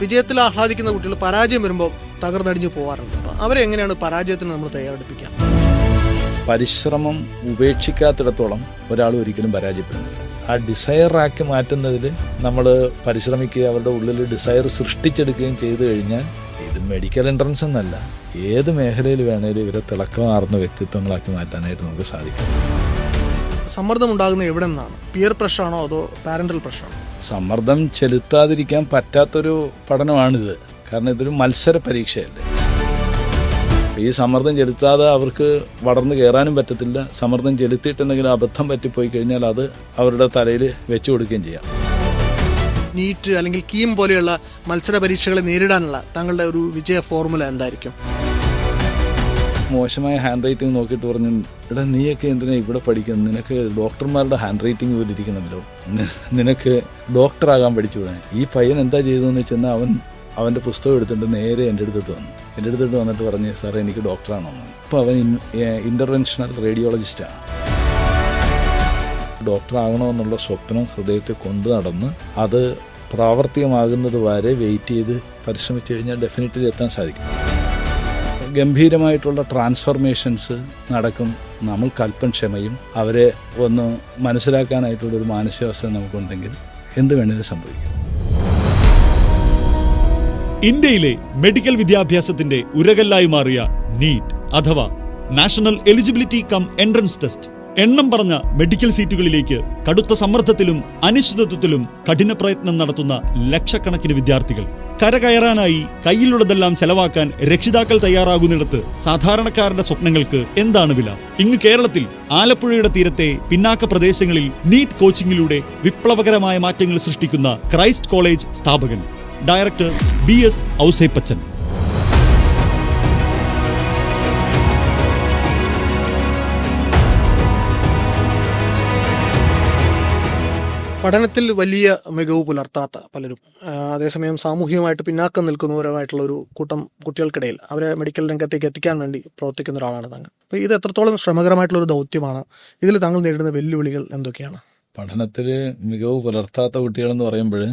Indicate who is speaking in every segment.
Speaker 1: വിജയത്തിൽ ആഹ്ലാദിക്കുന്ന കുട്ടികൾ പരാജയം വരുമ്പോൾ തകർന്നടിഞ്ഞു പോകാറുണ്ട് അവരെ എങ്ങനെയാണ് പരാജയത്തിന് നമ്മൾ തയ്യാറെടുപ്പിക്കുക?
Speaker 2: പരിശ്രമം ഉപേക്ഷിക്കാത്തിടത്തോളം ഒരാൾ ഒരിക്കലും പരാജയപ്പെടുന്നില്ല. ആ ഡിസയർ ഡിസയറാക്കി മാറ്റുന്നതിൽ നമ്മൾ പരിശ്രമിക്കുക അവരുടെ ഉള്ളിൽ ഡിസയർ സൃഷ്ടിച്ചെടുക്കുകയും ചെയ്തു കഴിഞ്ഞാൽ ഇത് മെഡിക്കൽ എൻട്രൻസ് എന്നല്ല ഏത് മേഖലയിൽ വേണേലും ഇവരെ തിളക്കമാർന്ന വ്യക്തിത്വങ്ങളാക്കി മാറ്റാനായിട്ട് നമുക്ക് സാധിക്കും.
Speaker 1: സമ്മർദ്ദം ഉണ്ടാകുന്നത് എവിടെ നിന്നാണ് പിയർ പ്രഷറാണോ അതോ പാരന്റൽ പ്രഷറാണോ
Speaker 2: സമ്മർദ്ദം ചെലുത്താതിരിക്കാൻ പറ്റാത്തൊരു പഠനമാണിത്. കാരണം ഇതൊരു മത്സര പരീക്ഷയല്ലേ. ഈ സമ്മർദ്ദം ചെലുത്താതെ അവർക്ക് വളർന്നു കയറാനും പറ്റത്തില്ല. സമ്മർദ്ദം ചെലുത്തിയിട്ട് എന്തെങ്കിലും അബദ്ധം പറ്റിപ്പോയി കഴിഞ്ഞാൽ അത് അവരുടെ തലയിൽ വെച്ചു കൊടുക്കുകയും ചെയ്യാം.
Speaker 1: നീറ്റ് അല്ലെങ്കിൽ കീം പോലെയുള്ള മത്സര പരീക്ഷകളെ നേരിടാനുള്ള തങ്ങളുടെ ഒരു വിജയ ഫോർമുല എന്തായിരിക്കും?
Speaker 2: മോശമായ ഹാൻഡ് റൈറ്റിംഗ് നോക്കിയിട്ട് പറഞ്ഞു എടാ നീയൊക്കെ എന്തിനാ ഇവിടെ പഠിക്കുന്നത്? നിനക്ക് ഡോക്ടർമാരുടെ ഹാൻഡ് റൈറ്റിംഗ് പോലെ ഇരിക്കണമല്ലോ. നിനക്ക് ഡോക്ടറാകാൻ പഠിച്ചുകൂടെ? ഈ പയ്യൻ എന്താ ചെയ്തതെന്ന് വെച്ചാൽ അവൻ അവന്റെ പുസ്തകം എടുത്തിട്ട് നേരെ എന്റെ അടുത്തിട്ട് വന്നു. എന്റെ അടുത്തിട്ട് വന്നിട്ട് പറഞ്ഞ് സാറേ എനിക്ക് ഡോക്ടറാണോ അപ്പോൾ അവൻ ഇന്റർവെൻഷണൽ റേഡിയോളജിസ്റ്റാണ് ഡോക്ടറാകണമെന്നുള്ള സ്വപ്നം ഹൃദയത്തെ കൊണ്ടു നടന്ന് അത് പ്രാവർത്തികമാകുന്നത് വരെ വെയിറ്റ് ചെയ്ത് പരിശ്രമിച്ചു കഴിഞ്ഞാൽ ഡെഫിനറ്റ്ലി എത്താൻ സാധിക്കും. ഗംഭീരമായിട്ടുള്ള ട്രാൻസ്ഫർമേഷൻസ് നടക്കും. നമ്മൾ കൽപ്പൻ ക്ഷമയും അവരെ ഒന്ന് മനസ്സിലാക്കാനായിട്ടുള്ള ഒരു മാനസികാവസ്ഥ നമുക്കുണ്ടെങ്കിൽ എന്ത് വേണേലും സംഭവിക്കും.
Speaker 3: ഇന്ത്യയിലെ മെഡിക്കൽ വിദ്യാഭ്യാസത്തിന്റെ ഉരകല്ലായി മാറിയ നീറ്റ് അഥവാ national eligibility cum entrance test എണ്ണം പറഞ്ഞ മെഡിക്കൽ സീറ്റുകളിലേക്ക് കടുത്ത സമ്മർദ്ദത്തിലും അനിശ്ചിതത്വത്തിലും കഠിന പ്രയത്നം നടത്തുന്ന ലക്ഷക്കണക്കിന് വിദ്യാർത്ഥികൾ. കരകയറാനായി കയ്യിലുള്ളതെല്ലാം ചെലവാക്കാൻ രക്ഷിതാക്കൾ തയ്യാറാകുന്നിടത്ത് സാധാരണക്കാരന്റെ സ്വപ്നങ്ങൾക്ക് എന്താണ് വില? ഇന്ന് കേരളത്തിൽ ആലപ്പുഴയുടെ തീരത്തെ പിന്നാക്ക പ്രദേശങ്ങളിൽ നീറ്റ് കോച്ചിങ്ങിലൂടെ വിപ്ലവകരമായ മാറ്റങ്ങൾ സൃഷ്ടിക്കുന്ന ക്രൈസ്റ്റ് കോളേജ് സ്ഥാപകൻ. Director B S Ousepachan.
Speaker 1: പഠനത്തിൽ വലിയ മികവ് പുലർത്താത്ത പലരും. അതേസമയം സാമൂഹികമായിട്ട് പിന്നാക്കം നിൽക്കുന്നവരുമായിട്ടുള്ള ഒരു കൂട്ടം കുട്ടികൾക്കിടയിൽ അവരെ മെഡിക്കൽ രംഗത്തേക്ക് എത്തിക്കാൻ വേണ്ടി പ്രവർത്തിക്കുന്ന ഒരാളാണ് താങ്കൾ. അപ്പോൾ ഇത് എത്രത്തോളം ശ്രമകരമായിട്ടുള്ള ഒരു ദൗത്യമാണ്? ഇതിൽ താങ്കൾ നേരിടുന്ന വെല്ലുവിളികൾ എന്തൊക്കെയാണ്?
Speaker 2: പഠനത്തിൽ മികവ് പുലർത്താത്ത കുട്ടികളെന്ന് പറയുമ്പോൾ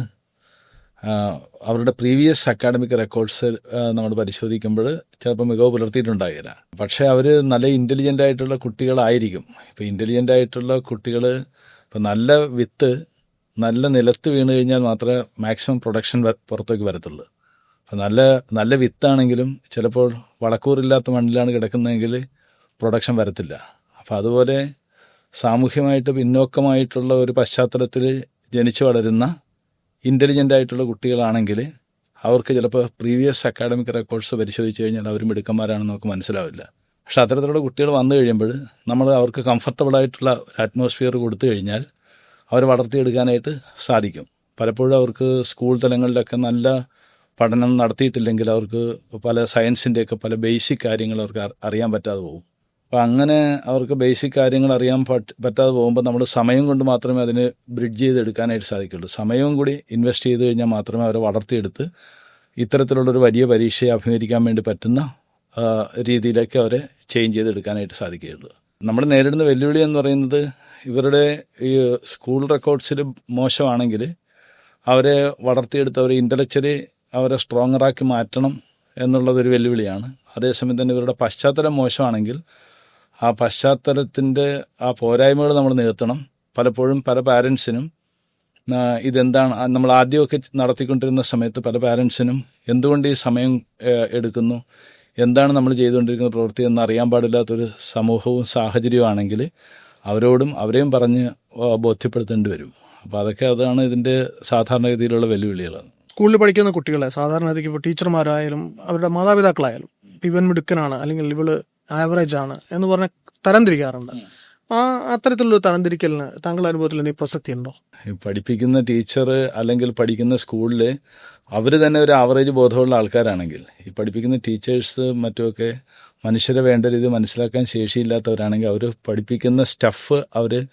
Speaker 2: അവരുടെ പ്രീവിയസ് അക്കാഡമിക് റെക്കോർഡ്സ് നമ്മൾ പരിശോധിക്കുമ്പോൾ ചിലപ്പോൾ മികവ് പുലർത്തിയിട്ടുണ്ടാകില്ല. പക്ഷേ അവർ നല്ല ഇന്റലിജന്റ് ആയിട്ടുള്ള കുട്ടികളായിരിക്കും. ഇപ്പോൾ ഇന്റലിജന്റ് ആയിട്ടുള്ള കുട്ടികൾ ഇപ്പം നല്ല വിത്ത് നല്ല നിലത്ത് വീണ് കഴിഞ്ഞാൽ മാത്രമേ മാക്സിമം പ്രൊഡക്ഷൻ പുറത്തേക്ക് വരത്തുള്ളൂ. അപ്പം നല്ല നല്ല വിത്താണെങ്കിലും ചിലപ്പോൾ വളക്കൂറില്ലാത്ത മണ്ണിലാണ് കിടക്കുന്നതെങ്കിൽ പ്രൊഡക്ഷൻ വരത്തില്ല. അപ്പം അതുപോലെ സാമൂഹ്യമായിട്ട് പിന്നോക്കമായിട്ടുള്ള ഒരു പശ്ചാത്തലത്തിൽ ജനിച്ചു വളരുന്ന ഇന്റലിജന്റ് ആയിട്ടുള്ള കുട്ടികളാണെങ്കിൽ അവർക്ക് ചിലപ്പോൾ പ്രീവിയസ് അക്കാഡമിക് റെക്കോർഡ്സ് പരിശോധിച്ച് കഴിഞ്ഞാൽ അവർ മിടുക്കന്മാരാണെന്ന് നമുക്ക് മനസ്സിലാവില്ല. പക്ഷെ അത്തരത്തിലുള്ള കുട്ടികൾ വന്നു കഴിയുമ്പോൾ നമ്മൾ അവർക്ക് കംഫർട്ടബിളായിട്ടുള്ള ഒരു അറ്റ്മോസ്ഫിയർ കൊടുത്തു കഴിഞ്ഞാൽ അവർ വളർത്തിയെടുക്കാനായിട്ട് സാധിക്കും. പലപ്പോഴും അവർക്ക് സ്കൂൾ തലങ്ങളിലൊക്കെ നല്ല പഠനം നടത്തിയിട്ടില്ലെങ്കിൽ അവർക്ക് പല സയൻസിന്റെയൊക്കെ പല ബേസിക് കാര്യങ്ങൾ അവർക്ക് അറിയാൻ പറ്റാതെ പോകും. അപ്പം അങ്ങനെ അവർക്ക് ബേസിക് കാര്യങ്ങൾ അറിയാൻ പറ്റ- പറ്റാതെ പോകുമ്പോൾ നമ്മൾ സമയം കൊണ്ട് മാത്രമേ അതിന് ബ്രിഡ്ജ് ചെയ്തെടുക്കാനായിട്ട് സാധിക്കുള്ളൂ. സമയവും കൂടി ഇൻവെസ്റ്റ് ചെയ്ത് കഴിഞ്ഞാൽ മാത്രമേ അവരെ വളർത്തിയെടുത്ത് ഇത്തരത്തിലുള്ളൊരു വലിയ പരീക്ഷയെ അഭിമുഖീകരിക്കാൻ വേണ്ടി പറ്റുന്ന രീതിയിലേക്ക് അവരെ ചേഞ്ച് ചെയ്തെടുക്കാനായിട്ട് സാധിക്കുകയുള്ളൂ. നമ്മൾ നേരിടുന്ന വെല്ലുവിളി എന്ന് പറയുന്നത് ഇവരുടെ ഈ സ്കൂൾ റെക്കോർഡ്സിൽ മോശമാണെങ്കിൽ അവരെ വളർത്തിയെടുത്ത് അവരെ ഇന്റലക്ച്വലി അവരെ സ്ട്രോങ്ങറാക്കി മാറ്റണം എന്നുള്ളതൊരു വെല്ലുവിളിയാണ്. അതേസമയം തന്നെ ഇവരുടെ പശ്ചാത്തലം മോശമാണെങ്കിൽ ആ പശ്ചാത്തലത്തിന്റെ ആ പോരായ്മകൾ നമ്മൾ നികത്തണം. പലപ്പോഴും പല പാരൻസിനും ഇതെന്താണ് നമ്മൾ ആദ്യമൊക്കെ നടത്തിക്കൊണ്ടിരുന്ന സമയത്ത് പല പാരൻസിനും എന്തുകൊണ്ട് ഈ സമയം എടുക്കുന്നു? എന്താണ് നമ്മൾ ചെയ്തുകൊണ്ടിരിക്കുന്ന പ്രവൃത്തി എന്ന് അറിയാൻ പാടില്ലാത്തൊരു സമൂഹവും സാഹചര്യമാണെങ്കിൽ അവരോടും അവരെയും പറഞ്ഞ് ബോധ്യപ്പെടുത്തേണ്ടി വരും. അപ്പോൾ അതൊക്കെ അതാണ് ഇതിന്റെ സാധാരണഗതിയിലുള്ള വെല്ലുവിളികൾ
Speaker 1: സ്കൂളിൽ പഠിക്കുന്ന കുട്ടികളെ സാധാരണഗതിക്ക് ഇപ്പോൾ ടീച്ചർമാരായാലും അവരുടെ മാതാപിതാക്കളായാലും ഇവൻ മിടുക്കനാണ് അല്ലെങ്കിൽ ഇവൾ ആവറേജ് ആണ് എന്ന് പറഞ്ഞ തരംതിരിക്കാറുണ്ട്. ആ അത്തരത്തിലുള്ള തരംതിരിക്കലിന് താങ്കളുടെ അനുഭവത്തിൽ എന്തെങ്കിലും പ്രസക്തി ഉണ്ടോ
Speaker 2: പഠിപ്പിക്കുന്ന ടീച്ചർ അല്ലെങ്കിൽ പഠിക്കുന്ന സ്കൂളിൽ അവർ തന്നെ ഒരു ആവറേജ് ബോധമുള്ള ആൾക്കാരാണെങ്കിൽ ഈ പഠിപ്പിക്കുന്ന ടീച്ചേഴ്സ് മറ്റുമൊക്കെ മനുഷ്യരെ വേണ്ട രീതി മനസ്സിലാക്കാൻ ശേഷിയില്ലാത്തവരാണെങ്കിൽ അവർ പഠിപ്പിക്കുന്ന സ്റ്റഫ് അവർ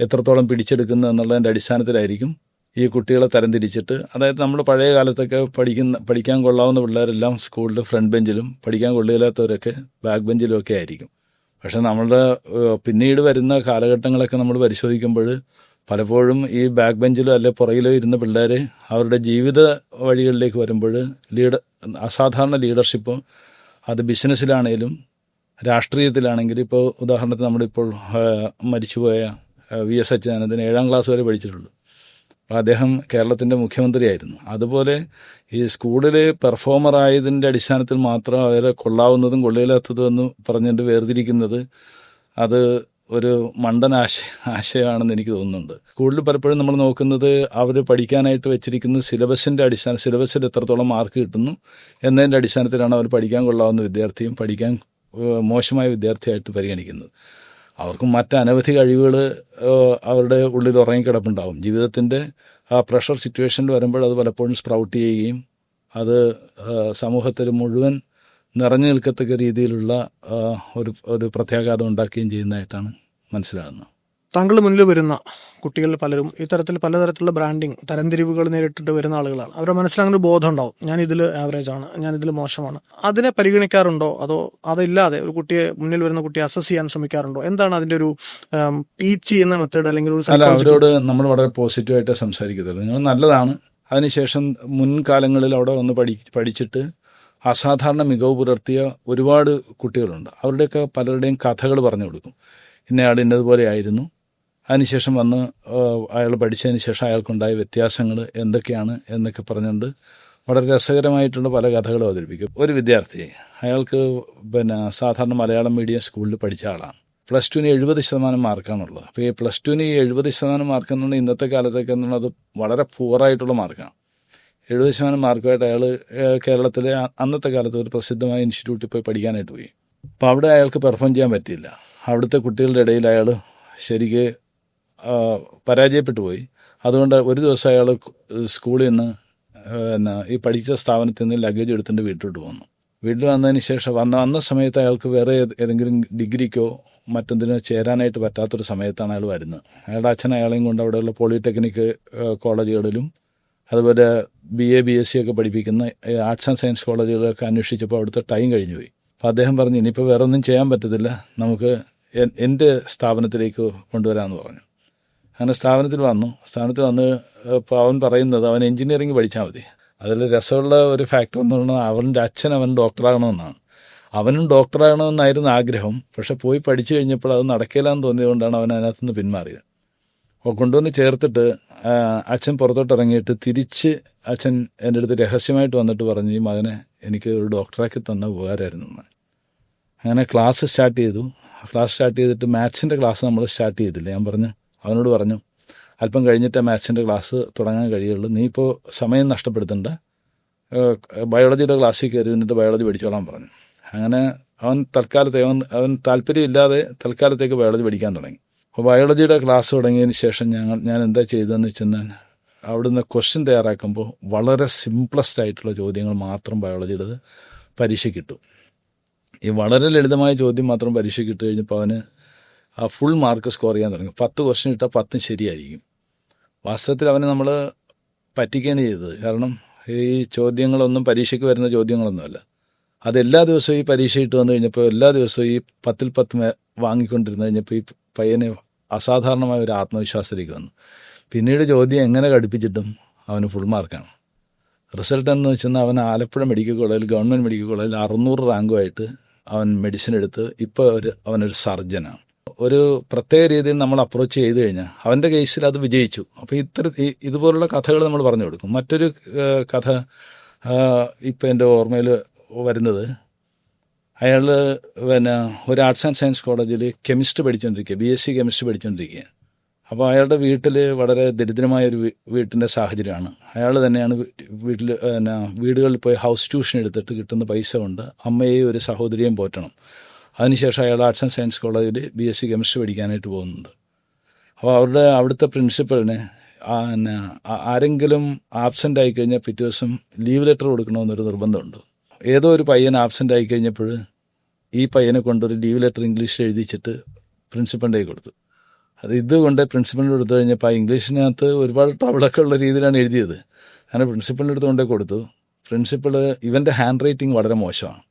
Speaker 2: എത്രത്തോളം പിടിച്ചെടുക്കുന്നു എന്നുള്ളതിന്റെ അടിസ്ഥാനത്തിലായിരിക്കും ഈ കുട്ടികളെ തരംതിരിച്ചിട്ട്. അതായത് നമ്മൾ പഴയ കാലത്തൊക്കെ പഠിക്കുന്ന പഠിക്കാൻ കൊള്ളാവുന്ന പിള്ളേരെല്ലാം സ്കൂളിൽ ഫ്രണ്ട് ബെഞ്ചിലും പഠിക്കാൻ കൊള്ളില്ലാത്തവരൊക്കെ ബാക്ക് ബെഞ്ചിലും ഒക്കെ ആയിരിക്കും. പക്ഷെ നമ്മളുടെ പിന്നീട് വരുന്ന കാലഘട്ടങ്ങളൊക്കെ നമ്മൾ പരിശോധിക്കുമ്പോൾ പലപ്പോഴും ഈ ബാക്ക് ബെഞ്ചിലോ അല്ലെ പുറകിലോ ഇരുന്ന പിള്ളേർ അവരുടെ ജീവിത വഴികളിലേക്ക് വരുമ്പോൾ ലീഡർ അസാധാരണ ലീഡർഷിപ്പ് അത് ബിസിനസ്സിലാണേലും രാഷ്ട്രീയത്തിലാണെങ്കിലും ഇപ്പോൾ ഉദാഹരണത്തിന് നമ്മളിപ്പോൾ മരിച്ചുപോയ വി എസ് അച്യുതാനന്ദൻ ഏഴാം ക്ലാസ് വരെ പഠിച്ചിട്ടുള്ളൂ അപ്പോൾ അദ്ദേഹം കേരളത്തിന്റെ മുഖ്യമന്ത്രിയായിരുന്നു. അതുപോലെ ഈ സ്കൂളിൽ പെർഫോമർ ആയതിന്റെ അടിസ്ഥാനത്തിൽ മാത്രം അവരെ കൊള്ളാവുന്നതും കൊള്ളയില്ലാത്തതും എന്ന് പറഞ്ഞുകൊണ്ട് വേർതിരിക്കുന്നത് അത് ഒരു മണ്ടൻ ആശ ആശയമാണെന്ന് എനിക്ക് തോന്നുന്നുണ്ട്. കൂടുതൽ പലപ്പോഴും നമ്മൾ നോക്കുന്നത് അവർ പഠിക്കാനായിട്ട് വെച്ചിരിക്കുന്ന സിലബസിന്റെ അടിസ്ഥാന സിലബസിൽ എത്രത്തോളം മാർക്ക് കിട്ടുന്നു എന്നതിന്റെ അടിസ്ഥാനത്തിലാണ് അവർ പഠിക്കാൻ കൊള്ളാവുന്ന വിദ്യാർത്ഥിയും പഠിക്കാൻ മോശമായ വിദ്യാർത്ഥിയായിട്ട് പരിഗണിക്കുന്നത്. അവർക്ക് മറ്റനവധി കഴിവുകൾ അവരുടെ ഉള്ളിൽ ഉറങ്ങിക്കിടപ്പുണ്ടാവും. ജീവിതത്തിന്റെ ആ പ്രഷർ സിറ്റുവേഷനിൽ വരുമ്പോൾ അത് പലപ്പോഴും സ്പ്രൗട്ട് ചെയ്യുകയും അത് സമൂഹത്തിൽ മുഴുവൻ നിറഞ്ഞു നിൽക്കത്തക്ക രീതിയിലുള്ള ഒരു ഒരു പ്രത്യാഘാതം ഉണ്ടാക്കുകയും ചെയ്യുന്നതായിട്ടാണ് മനസ്സിലാകുന്നത്.
Speaker 1: താങ്കൾ മുന്നിൽ വരുന്ന കുട്ടികൾ പലരും ഇത്തരത്തിൽ പലതരത്തിലുള്ള ബ്രാൻഡിങ് തരംതിരിവുകൾ നേരിട്ടിട്ട് വരുന്ന ആളുകളാണ്. അവരുടെ മനസ്സിൽ അങ്ങനെ ഒരു ബോധം ഉണ്ടാവും. ഞാൻ ഇതിൽ ആവറേജ് ആണ് ഞാൻ ഇതിൽ മോശമാണ്. അതിനെ പരിഗണിക്കാറുണ്ടോ? അതോ അതില്ലാതെ ഒരു കുട്ടിയെ മുന്നിൽ വരുന്ന കുട്ടിയെ അസസ് ചെയ്യാൻ ശ്രമിക്കാറുണ്ടോ? എന്താണ് അതിന്റെ ഒരു ടീച്ച് ചെയ്യുന്ന മെത്തേഡ് അല്ലെങ്കിൽ ഒരു
Speaker 2: അവരോട് നമ്മൾ വളരെ പോസിറ്റീവായിട്ട് സംസാരിക്കത്തുള്ളൂ. നിങ്ങൾ നല്ലതാണ്. അതിനുശേഷം മുൻകാലങ്ങളിൽ അവിടെ വന്ന് പഠി പഠിച്ചിട്ട് അസാധാരണ മികവ് പുലർത്തിയ ഒരുപാട് കുട്ടികളുണ്ട്. അവരുടെയൊക്കെ പലരുടെയും കഥകൾ പറഞ്ഞു കൊടുക്കും. ഇന്നയാൾ ഇന്നതുപോലെ ആയിരുന്നു. അതിനുശേഷം വന്ന് അയാൾ പഠിച്ചതിന് ശേഷം അയാൾക്കുണ്ടായ വ്യത്യാസങ്ങൾ എന്തൊക്കെയാണ് എന്നൊക്കെ പറഞ്ഞുകൊണ്ട് വളരെ രസകരമായിട്ടുള്ള പല കഥകളും അവതരിപ്പിക്കും. ഒരു വിദ്യാർത്ഥി അയാൾക്ക് പിന്നെ സാധാരണ മലയാളം മീഡിയം സ്കൂളിൽ പഠിച്ച ആളാണ്. പ്ലസ് ടുവിന് എഴുപത് ശതമാനം മാർക്കാണുള്ളത്. അപ്പോൾ ഈ പ്ലസ് ടുവിന് എഴുപത് ശതമാനം മാർക്ക് എന്നുള്ള ഇന്നത്തെ കാലത്തൊക്കെ എന്നുള്ളത് വളരെ പൂറായിട്ടുള്ള മാർക്കാണ്. എഴുപത് ശതമാനം മാർക്കുമായിട്ട് അയാൾ കേരളത്തിലെ അന്നത്തെ കാലത്ത് ഒരു പ്രസിദ്ധമായ ഇൻസ്റ്റിറ്റ്യൂട്ടിൽ പോയി പഠിക്കാനായിട്ട് പോയി. അപ്പോൾ അവിടെ അയാൾക്ക് പെർഫോം ചെയ്യാൻ പറ്റിയില്ല. അവിടുത്തെ കുട്ടികളുടെ ഇടയിൽ അയാൾ ശരിക്ക് പരാജയപ്പെട്ടു പോയി. അതുകൊണ്ട് ഒരു ദിവസം അയാൾ സ്കൂളിൽ നിന്ന് എന്നാ ഈ പഠിച്ച സ്ഥാപനത്തിൽ നിന്ന് ലഗേജ് എടുത്തിട്ട് വീട്ടിലോട്ട് വന്നു വീട്ടിൽ വന്നതിന് ശേഷം വന്ന വന്ന സമയത്ത് അയാൾക്ക് വേറെ ഏത് ഏതെങ്കിലും ഡിഗ്രിക്കോ മറ്റെന്തിനോ ചേരാനായിട്ട് പറ്റാത്തൊരു സമയത്താണ് അയാൾ വരുന്നത്. അയാളുടെ അച്ഛൻ അയാളെയും കൊണ്ട് അവിടെയുള്ള പോളിടെക്നിക് കോളേജുകളിലും അതുപോലെ B A B S C ഒക്കെ പഠിപ്പിക്കുന്ന ആർട്സ് ആൻഡ് സയൻസ് കോളേജുകളൊക്കെ അന്വേഷിച്ചപ്പോൾ അവിടുത്തെ ടൈം കഴിഞ്ഞു പോയി അപ്പോൾ അദ്ദേഹം പറഞ്ഞു ഇനിയിപ്പോൾ വേറെ ഒന്നും ചെയ്യാൻ പറ്റത്തില്ല. നമുക്ക് എന്റെ സ്ഥാപനത്തിലേക്ക് കൊണ്ടുവരാമെന്ന് പറഞ്ഞു. അങ്ങനെ സ്ഥാപനത്തിൽ വന്നു. സ്ഥാപനത്തിൽ വന്ന് ഇപ്പോൾ അവൻ പറയുന്നത് അവൻ എഞ്ചിനീയറിംഗ് പഠിച്ചാൽ മതി. അതിൽ രസമുള്ള ഒരു ഫാക്ടർ എന്ന് പറഞ്ഞാൽ അവന്റെ അച്ഛൻ അവൻ ഡോക്ടറാകണമെന്നാണ് അവനും ഡോക്ടറാകണമെന്നായിരുന്നു ആഗ്രഹം. പക്ഷെ പോയി പഠിച്ചു കഴിഞ്ഞപ്പോൾ അത് നടക്കില്ല എന്ന് തോന്നിയതുകൊണ്ടാണ് അവൻ അതിനകത്തുനിന്ന് പിന്മാറിയത്. അപ്പോൾ കൊണ്ടുവന്ന് ചേർത്തിട്ട് അച്ഛൻ പുറത്തോട്ട് ഇറങ്ങിയിട്ട് തിരിച്ച് അച്ഛൻ എന്റെ അടുത്ത് രഹസ്യമായിട്ട് വന്നിട്ട് പറഞ്ഞു ഈ മകനെ എനിക്ക് ഒരു ഡോക്ടറാക്കി തന്ന ഉപകാരമായിരുന്നു എന്ന്." അങ്ങനെ ക്ലാസ് സ്റ്റാർട്ട് ചെയ്തു. ക്ലാസ് സ്റ്റാർട്ട് ചെയ്തിട്ട് മാത്സിന്റെ ക്ലാസ് നമ്മൾ സ്റ്റാർട്ട് ചെയ്തില്ല. ഞാൻ പറഞ്ഞു അവനോട് പറഞ്ഞു അല്പം കഴിഞ്ഞിട്ട് മാത്സിന്റെ ക്ലാസ് തുടങ്ങാൻ കഴിയുള്ളൂ. നീ ഇപ്പോൾ സമയം നഷ്ടപ്പെടുത്തണ്ട. ബയോളജിയുടെ ക്ലാസ്സിൽ കയറി നിന്നിട്ട് ബയോളജി പഠിച്ചോളാൻ പറഞ്ഞു. അങ്ങനെ അവൻ തൽക്കാലത്തെ അവൻ അവൻ താല്പര്യമില്ലാതെ തൽക്കാലത്തേക്ക് ബയോളജി പഠിക്കാൻ തുടങ്ങി. അപ്പോൾ ബയോളജിയുടെ ക്ലാസ് തുടങ്ങിയതിന് ശേഷം ഞങ്ങൾ ഞാൻ എന്താ ചെയ്തതെന്ന് വെച്ചെന്നാൽ അവിടുന്ന് ക്വസ്റ്റ്യൻ തയ്യാറാക്കുമ്പോൾ വളരെ സിംപ്ലസ്റ്റ് ആയിട്ടുള്ള ചോദ്യങ്ങൾ മാത്രം ബയോളജിയുടേത് പരീക്ഷ കിട്ടും. ഈ വളരെ ലളിതമായ ചോദ്യം മാത്രം പരീക്ഷ കിട്ടു കഴിഞ്ഞപ്പോൾ അവന് ആ ഫുൾ മാർക്ക് സ്കോർ ചെയ്യാൻ തുടങ്ങി. പത്ത് ക്വസ്റ്റ്യൻ ഇട്ടാൽ പത്തും ശരിയായിരിക്കും. വാസ്തവത്തിൽ അവനെ നമ്മൾ പറ്റിക്കുകയാണ് ചെയ്തത്. കാരണം ഈ ചോദ്യങ്ങളൊന്നും പരീക്ഷയ്ക്ക് വരുന്ന ചോദ്യങ്ങളൊന്നുമല്ല. അത് എല്ലാ ദിവസവും ഈ പരീക്ഷ ഇട്ട് വന്നു കഴിഞ്ഞപ്പോൾ എല്ലാ ദിവസവും ഈ പത്തിൽ പത്ത് വാങ്ങിക്കൊണ്ടിരുന്ന് കഴിഞ്ഞപ്പോൾ ഈ പയ്യന് അസാധാരണമായ ഒരു ആത്മവിശ്വാസത്തിലേക്ക് വന്നു. പിന്നീട് ചോദ്യം എങ്ങനെ ഘടിപ്പിച്ചിട്ടും അവന് ഫുൾ മാർക്കാണ് റിസൾട്ട് എന്ന് വെച്ചാൽ അവൻ ആലപ്പുഴ മെഡിക്കൽ കോളേജിൽ ഗവൺമെന്റ് മെഡിക്കൽ കോളേജിൽ അറുന്നൂറ് റാങ്കുമായിട്ട് അവൻ മെഡിസിൻ എടുത്ത് ഇപ്പോൾ ഒരു അവനൊരു സർജനാണ് ഒരു പ്രത്യേക രീതിയിൽ നമ്മൾ അപ്രോച്ച് ചെയ്ത് കഴിഞ്ഞാൽ അവന്റെ കേസിൽ അത് വിജയിച്ചു. അപ്പോൾ ഇത്ര ഇതുപോലുള്ള കഥകൾ നമ്മൾ പറഞ്ഞു കൊടുക്കും. മറ്റൊരു കഥ ഇപ്പം എന്റെ ഓർമ്മയിൽ വരുന്നത് അയാൾ പിന്നെ ഒരു ആർട്സ് ആൻഡ് സയൻസ് കോളേജിൽ കെമിസ്ട്രി പഠിച്ചുകൊണ്ടിരിക്കുക ബി എസ് സി കെമിസ്ട്രി പഠിച്ചുകൊണ്ടിരിക്കുകയാണ് അപ്പോൾ അയാളുടെ വീട്ടിൽ വളരെ ദരിദ്രമായ ഒരു വീ- വീട്ടിന്റെ സാഹചര്യമാണ്. അയാൾ തന്നെയാണ് വീട്ടിൽ പിന്നെ വീടുകളിൽ പോയി ഹൗസ് ട്യൂഷൻ എടുത്തിട്ട് കിട്ടുന്ന പൈസ കൊണ്ട് അമ്മയെയും ഒരു സഹോദരിയെയും പോറ്റണം. അതിനുശേഷം അയാൾ ആർട്സ് ആൻഡ് സയൻസ് കോളേജിൽ ബി എസ് സി കെമിസ്ട്രി പഠിക്കാനായിട്ട് പോകുന്നുണ്ട്. അപ്പോൾ അവരുടെ അവിടുത്തെ പ്രിൻസിപ്പളിന് ആരെങ്കിലും ആബ്സെന്റ് ആയി കഴിഞ്ഞാൽ പിറ്റേ ദിവസം ലീവ് ലെറ്റർ കൊടുക്കണമെന്നൊരു നിർബന്ധമുണ്ട്. ഏതോ ഒരു പയ്യൻ ആബ്സെന്റ് ആയി കഴിഞ്ഞപ്പോൾ ഈ പയ്യനെ കൊണ്ടൊരു ലീവ് ലെറ്റർ ഇംഗ്ലീഷിൽ എഴുതിച്ചിട്ട് പ്രിൻസിപ്പളിന്റെ കൊടുത്തു. അത് ഇതുകൊണ്ട് പ്രിൻസിപ്പലിന്റെ കൊടുത്തു കഴിഞ്ഞപ്പോൾ ആ ഇംഗ്ലീഷിനകത്ത് ഒരുപാട് ട്രബിളൊക്കെ ഉള്ള രീതിയിലാണ് എഴുതിയത്. അങ്ങനെ പ്രിൻസിപ്പലിന്റെ അടുത്ത് കൊണ്ടേ കൊടുത്തു. പ്രിൻസിപ്പൾ ഇവന്റെ ഹാൻഡ് റൈറ്റിംഗ് വളരെ മോശമാണ്.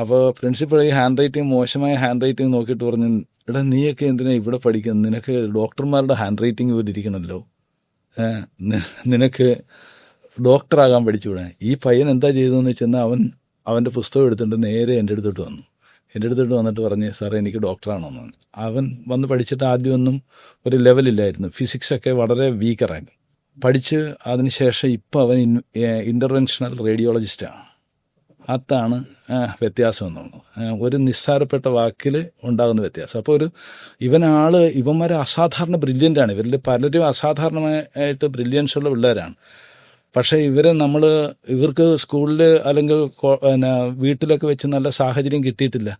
Speaker 2: അപ്പോൾ പ്രിൻസിപ്പൾ ഈ ഹാൻഡ് റൈറ്റിംഗ് മോശമായ ഹാൻഡ് റൈറ്റിംഗ് നോക്കിയിട്ട് പറഞ്ഞു എടാ നീയൊക്കെ എന്തിനാ ഇവിടെ പഠിക്കുന്നത്? നിനക്ക് ഡോക്ടർമാരുടെ ഹാൻഡ് റൈറ്റിംഗ് പോലെ ഇരിക്കണമല്ലോ. നിനക്ക് ഡോക്ടറാകാൻ പഠിച്ചുകൂടെ? ഈ പയ്യൻ എന്താ ചെയ്തതെന്ന് വെച്ചാൽ അവൻ അവന്റെ പുസ്തകം എടുത്തിട്ട് നേരെ എന്റെ അടുത്തോട്ട് വന്നു. എന്റെ അടുത്തോട്ട് വന്നിട്ട് പറഞ്ഞ് സാറേ എനിക്ക് ഡോക്ടറാണോന്ന് പറഞ്ഞു. അവൻ വന്ന് പഠിച്ചിട്ട് ആദ്യമൊന്നും ഒരു ലെവലില്ലായിരുന്നു ഫിസിക്സൊക്കെ വളരെ വീക്കറായിരുന്നു പഠിച്ച് അതിനുശേഷം ഇപ്പോൾ അവൻ ഇന്റർവെൻഷണൽ റേഡിയോളജിസ്റ്റാണ് അതാണ് വ്യത്യാസം എന്നുള്ളത് ഒരു നിസ്സാരപ്പെട്ട വാക്കിൽ ഉണ്ടാകുന്ന വ്യത്യാസം. അപ്പോൾ ഒരു ഇവനാൾ ഇവന്മാർ അസാധാരണ ബ്രില്യന്റ് ആണ്. ഇവരിൽ പലരും അസാധാരണമായിട്ട് ബ്രില്യൻസ് ഉള്ള പിള്ളേരാണ്. പക്ഷേ ഇവരെ നമ്മൾ ഇവർക്ക് സ്കൂളിൽ അല്ലെങ്കിൽ പിന്നെ വീട്ടിലൊക്കെ വെച്ച് നല്ല സാഹചര്യം കിട്ടിയിട്ടില്ല.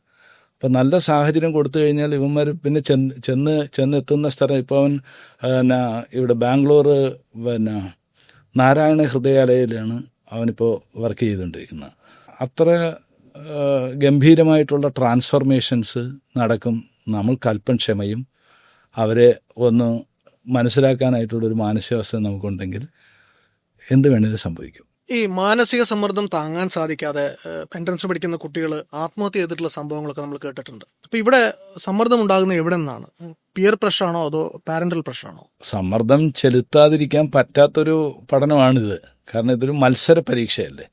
Speaker 2: അപ്പം നല്ല സാഹചര്യം കൊടുത്തു കഴിഞ്ഞാൽ ഇവന്മാർ പിന്നെ ചെന്ന് ചെന്ന് ചെന്നെത്തുന്ന സ്ഥലം ഇപ്പോൾ അവൻ പിന്നെ ഇവിടെ ബാംഗ്ലൂർ പിന്നെ നാരായണ ഹൃദയാലയയിലാണ് അവനിപ്പോൾ വർക്ക് ചെയ്തുകൊണ്ടിരിക്കുന്നത്. അത്ര ഗംഭീരമായിട്ടുള്ള ട്രാൻസ്ഫർമേഷൻസ് നടക്കും. നമ്മൾ കൽപ്പൻക്ഷമയും ക്ഷമയും അവരെ ഒന്ന് മനസ്സിലാക്കാനായിട്ടുള്ളൊരു മാനസികാവസ്ഥ നമുക്കുണ്ടെങ്കിൽ എന്ത് വേണേലും സംഭവിക്കും.
Speaker 1: ഈ മാനസിക സമ്മർദ്ദം താങ്ങാൻ സാധിക്കാതെ എൻട്രൻസ് പഠിക്കുന്ന കുട്ടികൾ ആത്മഹത്യ ചെയ്തിട്ടുള്ള സംഭവങ്ങളൊക്കെ നമ്മൾ കേട്ടിട്ടുണ്ട്. അപ്പൊ ഇവിടെ സമ്മർദ്ദം ഉണ്ടാകുന്ന എവിടെ നിന്നാണ് പിയർ പ്രഷറാണോ അതോ പാരന്റൽ പ്രഷറാണോ
Speaker 2: സമ്മർദ്ദം ചെലുത്താതിരിക്കാൻ പറ്റാത്തൊരു പഠനമാണിത്. കാരണം ഇതൊരു മത്സര പരീക്ഷയല്ലേ.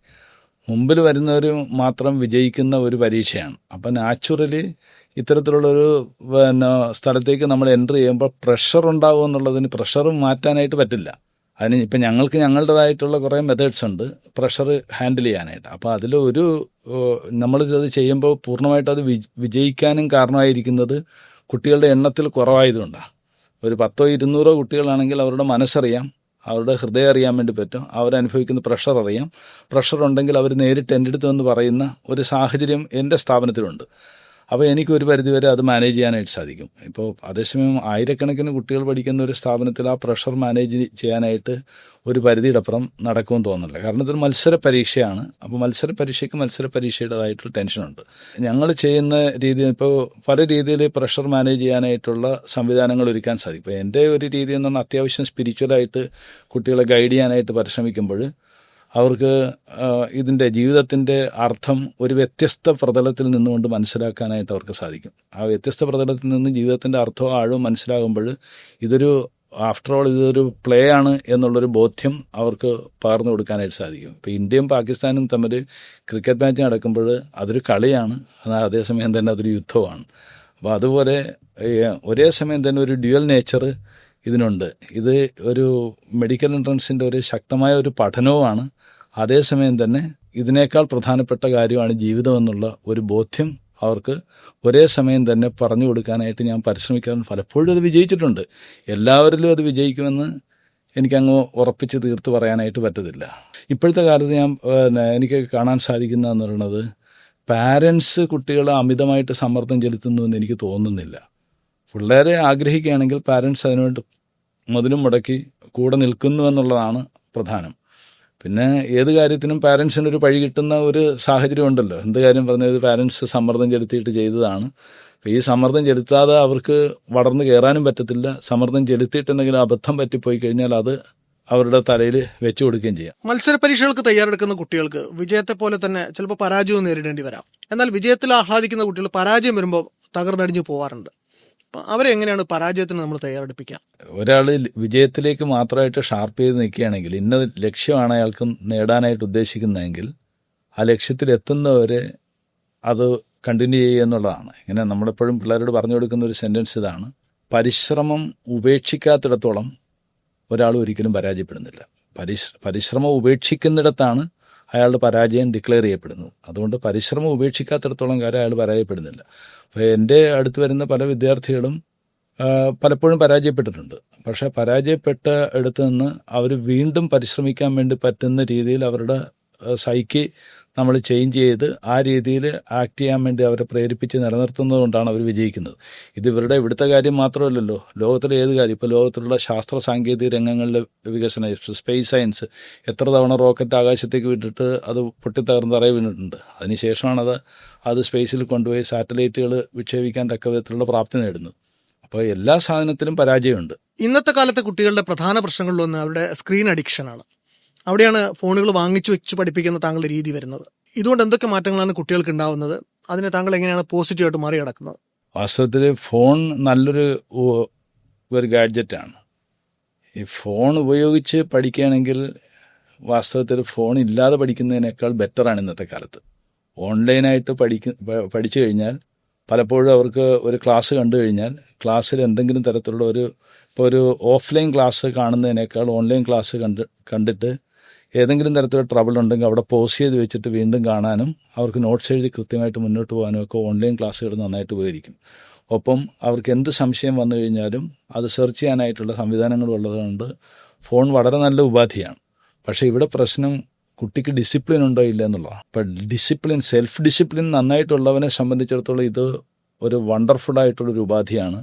Speaker 2: മുമ്പിൽ വരുന്നവർ മാത്രം വിജയിക്കുന്ന ഒരു പരീക്ഷയാണ്. അപ്പം നാച്ചുറലി ഇത്തരത്തിലുള്ളൊരു പിന്നെ സ്ഥലത്തേക്ക് നമ്മൾ എന്റർ ചെയ്യുമ്പോൾ പ്രഷർ ഉണ്ടാകുമെന്നുള്ളതിന് പ്രഷറും പ്രഷർ മാറ്റാനായിട്ട് പറ്റില്ല. അതിന് ഇപ്പം ഞങ്ങൾക്ക് ഞങ്ങളുടേതായിട്ടുള്ള കുറേ മെത്തേഡ്സ് ഉണ്ട്. പ്രഷർ ഹാൻഡിൽ ചെയ്യാനായിട്ട്. അപ്പോൾ അതിലൊരു നമ്മൾ അത് ചെയ്യുമ്പോൾ പൂർണമായിട്ട് അത് വിജയിക്കാനും കാരണമായിരിക്കുന്നത് കുട്ടികളുടെ എണ്ണത്തിൽ കുറവായതുകൊണ്ടാണ് ഒരു പത്തോ ഇരുന്നൂറോ കുട്ടികളാണെങ്കിൽ അവരുടെ മനസ്സറിയാം അവരുടെ ഹൃദയം അറിയാൻ വേണ്ടി പറ്റും അവരനുഭവിക്കുന്ന പ്രഷർ അറിയാം. പ്രഷർ ഉണ്ടെങ്കിൽ അവർ നേരിട്ട് എന്റെ അടുത്ത് വന്ന് പറയുന്ന ഒരു സാഹചര്യം എന്റെ സ്ഥാപനത്തിലുണ്ട്. അപ്പോൾ എനിക്ക് ഒരു പരിധിവരെ അത് മാനേജ് ചെയ്യാനായിട്ട് സാധിക്കും. ഇപ്പോൾ അതേസമയം ആയിരക്കണക്കിന് കുട്ടികൾ പഠിക്കുന്ന ഒരു സ്ഥാപനത്തിൽ ആ പ്രഷർ മാനേജ് ചെയ്യാനായിട്ട് ഒരു പരിധിയുടെ അപ്പുറം നടക്കുമെന്ന് തോന്നുന്നില്ല. കാരണം ഇതൊരു മത്സര പരീക്ഷയാണ്. അപ്പോൾ മത്സര പരീക്ഷയ്ക്ക് മത്സര പരീക്ഷയുടേതായിട്ടുള്ള ടെൻഷനുണ്ട്. ഞങ്ങൾ ചെയ്യുന്ന രീതി ഇപ്പോൾ പല രീതിയിൽ പ്രഷർ മാനേജ് ചെയ്യാനായിട്ടുള്ള സംവിധാനങ്ങൾ ഒരുക്കാൻ സാധിക്കും. എന്റെ ഒരു രീതി എന്ന് പറഞ്ഞാൽ അത്യാവശ്യം സ്പിരിച്വലായിട്ട് കുട്ടികളെ ഗൈഡ് ചെയ്യാനായിട്ട് പരിശ്രമിക്കുമ്പോൾ അവർക്ക് ഇതിന്റെ ജീവിതത്തിന്റെ അർത്ഥം ഒരു വ്യത്യസ്ത പ്രതലത്തിൽ നിന്നുകൊണ്ട് മനസ്സിലാക്കാനായിട്ട് അവർക്ക് സാധിക്കും. ആ വ്യത്യസ്ത പ്രതലത്തിൽ നിന്ന് ജീവിതത്തിന്റെ അർത്ഥവും ആഴവും മനസ്സിലാകുമ്പോൾ ഇതൊരു ആഫ്റ്റർ ഓൾ ഇതൊരു പ്ലേ ആണ് എന്നുള്ളൊരു ബോധ്യം അവർക്ക് പകർന്നു കൊടുക്കാനായിട്ട് സാധിക്കും. ഇപ്പോൾ ഇന്ത്യയും പാകിസ്ഥാനും തമ്മിൽ ക്രിക്കറ്റ് മാച്ച് നടക്കുമ്പോൾ അതൊരു കളിയാണ് എന്നാൽ അതേസമയം തന്നെ അതൊരു യുദ്ധമാണ് അപ്പോൾ അതുപോലെ ഒരേ സമയം തന്നെ ഒരു ഡ്യുവൽ നേച്ചർ ഇതിനുണ്ട്. ഇത് ഒരു മെഡിക്കൽ എൻട്രൻസിന്റെ ഒരു ശക്തമായ ഒരു പഠനവുമാണ്. അതേസമയം തന്നെ ഇതിനേക്കാൾ പ്രധാനപ്പെട്ട കാര്യമാണ് ജീവിതം എന്നുള്ള ഒരു ബോധ്യം അവർക്ക് ഒരേ സമയം തന്നെ പറഞ്ഞു കൊടുക്കാനായിട്ട് ഞാൻ പരിശ്രമിക്കാൻ പലപ്പോഴും അത് വിജയിച്ചിട്ടുണ്ട്. എല്ലാവരിലും അത് വിജയിക്കുമെന്ന് എനിക്കങ്ങ് ഉറപ്പിച്ച് തീർത്ത് പറയാനായിട്ട് പറ്റത്തില്ല. ഇപ്പോഴത്തെ കാലത്ത് ഞാൻ എനിക്ക് കാണാൻ സാധിക്കുന്ന എന്ന് പറയുന്നത് പാരൻസ് കുട്ടികളെ അമിതമായിട്ട് സമ്മർദ്ദം ചെലുത്തുന്നു എന്ന് എനിക്ക് തോന്നുന്നില്ല. പിള്ളേരെ ആഗ്രഹിക്കുകയാണെങ്കിൽ പാരൻസ് അതിനുവേണ്ടി മുതലും മുടക്കി കൂടെ നിൽക്കുന്നു എന്നുള്ളതാണ് പ്രധാനം. പിന്നെ ഏത് കാര്യത്തിനും പാരൻസിന് ഒരു പഴി കിട്ടുന്ന ഒരു സാഹചര്യം ഉണ്ടല്ലോ എന്ത് കാര്യം പറഞ്ഞത് പാരൻസ് സമ്മർദ്ദം ചെലുത്തിയിട്ട് ചെയ്തതാണ്. ഈ സമ്മർദ്ദം ചെലുത്താതെ അവർക്ക് വളർന്നു കയറാനും പറ്റത്തില്ല. സമ്മർദ്ദം ചെലുത്തിയിട്ട് എന്തെങ്കിലും അബദ്ധം പറ്റിപ്പോയി കഴിഞ്ഞാൽ അത് അവരുടെ തലയിൽ വെച്ചു കൊടുക്കുകയും ചെയ്യാം.
Speaker 1: മത്സര പരീക്ഷകൾക്ക് തയ്യാറെടുക്കുന്ന കുട്ടികൾക്ക് വിജയത്തെ പോലെ തന്നെ ചിലപ്പോൾ പരാജയവും നേരിടേണ്ടി വരാം. എന്നാൽ വിജയത്തിൽ ആഹ്ലാദിക്കുന്ന കുട്ടികൾ പരാജയം വരുമ്പോൾ തകർന്നടിഞ്ഞു പോവാറുണ്ട്. അവരെ എങ്ങനെയാണ് പരാജയത്തിന് നമ്മൾ തയ്യാറെടുപ്പിക്കുക?
Speaker 2: ഒരാൾ വിജയത്തിലേക്ക് മാത്രമായിട്ട് ഷാർപ്പ് ചെയ്ത് നിൽക്കുകയാണെങ്കിൽ ഇന്ന ലക്ഷ്യമാണ് അയാൾക്ക് നേടാനായിട്ട് ഉദ്ദേശിക്കുന്നതെങ്കിൽ ആ ലക്ഷ്യത്തിൽ എത്തുന്നവരെ അത് കണ്ടിന്യൂ ചെയ്യുക എന്നുള്ളതാണ്. ഇങ്ങനെ നമ്മളെപ്പോഴും പിള്ളേരോട് പറഞ്ഞു കൊടുക്കുന്ന ഒരു സെന്റൻസ് ഇതാണ്. പരിശ്രമം ഉപേക്ഷിക്കാത്തിടത്തോളം ഒരാൾ ഒരിക്കലും പരാജയപ്പെടുന്നില്ല. പരിശ് പരിശ്രമം ഉപേക്ഷിക്കുന്നിടത്താണ് അയാളുടെ പരാജയം ഡിക്ലെയർ ചെയ്യപ്പെടുന്നു. അതുകൊണ്ട് പരിശ്രമം ഉപേക്ഷിക്കാത്തിടത്തോളം കാലം അയാൾ പരാജയപ്പെടുന്നില്ല. അപ്പോൾ എന്റെ അടുത്ത് വരുന്ന പല വിദ്യാർത്ഥികളും പലപ്പോഴും പരാജയപ്പെട്ടിട്ടുണ്ട്. പക്ഷേ പരാജയപ്പെട്ട ഇടത്ത് നിന്ന് അവർ വീണ്ടും പരിശ്രമിക്കാൻ വേണ്ടി പറ്റുന്ന രീതിയിൽ അവരുടെ സൈക്കി നമ്മൾ ചേഞ്ച് ചെയ്ത് ആ രീതിയിൽ ആക്ട് ചെയ്യാൻ വേണ്ടി അവരെ പ്രേരിപ്പിച്ച് നിലനിർത്തുന്നത് കൊണ്ടാണ് അവർ വിജയിക്കുന്നത്. ഇത് ഇവരുടെ ഇവിടുത്തെ കാര്യം മാത്രമല്ലല്ലോ. ലോകത്തിലെ ഏത് കാര്യം? ഇപ്പോൾ ലോകത്തിലുള്ള ശാസ്ത്ര സാങ്കേതിക രംഗങ്ങളിലെ വികസനം സ്പേസ് സയൻസ് എത്ര തവണ റോക്കറ്റ് ആകാശത്തേക്ക് വിട്ടിട്ട് അത് പൊട്ടിത്തകർന്ന് തറയിൽ വീണിട്ടുണ്ട്. അതിനുശേഷമാണ് അത് അത് സ്പേസിൽ കൊണ്ടുപോയി സാറ്റലൈറ്റുകൾ വിക്ഷേപിക്കാൻ തക്ക വിധത്തിലുള്ള പ്രാപ്തി നേടുന്നത്. അപ്പോൾ എല്ലാ സാധനത്തിലും പരാജയമുണ്ട്.
Speaker 1: ഇന്നത്തെ കാലത്തെ കുട്ടികളുടെ പ്രധാന പ്രശ്നങ്ങളിലൊന്ന് അവരുടെ സ്ക്രീൻ അഡിക്ഷനാണ് അവിടെയാണ് ഫോണുകൾ വാങ്ങിച്ചു വെച്ച് പഠിപ്പിക്കുന്ന താങ്കളുടെ രീതി വരുന്നത്. ഇതുകൊണ്ട് എന്തൊക്കെ മാറ്റങ്ങളാണ് കുട്ടികൾക്ക് ഉണ്ടാവുന്നത്? അതിനെ താങ്കൾ എങ്ങനെയാണ് പോസിറ്റീവായിട്ട് മറികടക്കുന്നത്?
Speaker 2: വാസ്തവത്തിൽ ഫോൺ നല്ലൊരു ഒരു ഗാഡ്ജറ്റാണ്. ഈ ഫോൺ ഉപയോഗിച്ച് പഠിക്കുകയാണെങ്കിൽ വാസ്തവത്തിൽ ഫോൺ ഇല്ലാതെ പഠിക്കുന്നതിനേക്കാൾ ബെറ്ററാണ് ഇന്നത്തെ കാലത്ത്. ഓൺലൈനായിട്ട് പഠിക്ക പഠിച്ചു കഴിഞ്ഞാൽ പലപ്പോഴും അവർക്ക് ഒരു ക്ലാസ് കണ്ടു കഴിഞ്ഞാൽ ക്ലാസ്സിൽ എന്തെങ്കിലും തരത്തിലുള്ള ഒരു ഇപ്പോൾ ഒരു ഓഫ്ലൈൻ ക്ലാസ് കാണുന്നതിനേക്കാൾ ഓൺലൈൻ ക്ലാസ് കണ്ട് കണ്ടിട്ട് ഏതെങ്കിലും തരത്തിലുള്ള ട്രബിൾ ഉണ്ടെങ്കിൽ അവിടെ പോസ് ചെയ്ത് വെച്ചിട്ട് വീണ്ടും കാണാനും അവർക്ക് നോട്ട്സ് എഴുതി കൃത്യമായിട്ട് മുന്നോട്ട് പോകാനും ഒക്കെ ഓൺലൈൻ ക്ലാസ്സുകൾ നന്നായിട്ട് ഉപകരിക്കും. ഒപ്പം അവർക്ക് എന്ത് സംശയം വന്നു കഴിഞ്ഞാലും അത് സെർച്ച് ചെയ്യാനായിട്ടുള്ള സംവിധാനങ്ങൾ ഉള്ളതുകൊണ്ട് ഫോൺ വളരെ നല്ല ഉപാധിയാണ്. പക്ഷേ ഇവിടെ പ്രശ്നം കുട്ടിക്ക് ഡിസിപ്ലിൻ ഉണ്ടോ ഇല്ല എന്നുള്ളതാണ്. ഇപ്പം ഡിസിപ്ലിൻ സെൽഫ് ഡിസിപ്ലിൻ നന്നായിട്ടുള്ളവനെ സംബന്ധിച്ചിടത്തോളം ഇത് ഒരു വണ്ടർഫുൾ ആയിട്ടുള്ളൊരു ഉപാധിയാണ്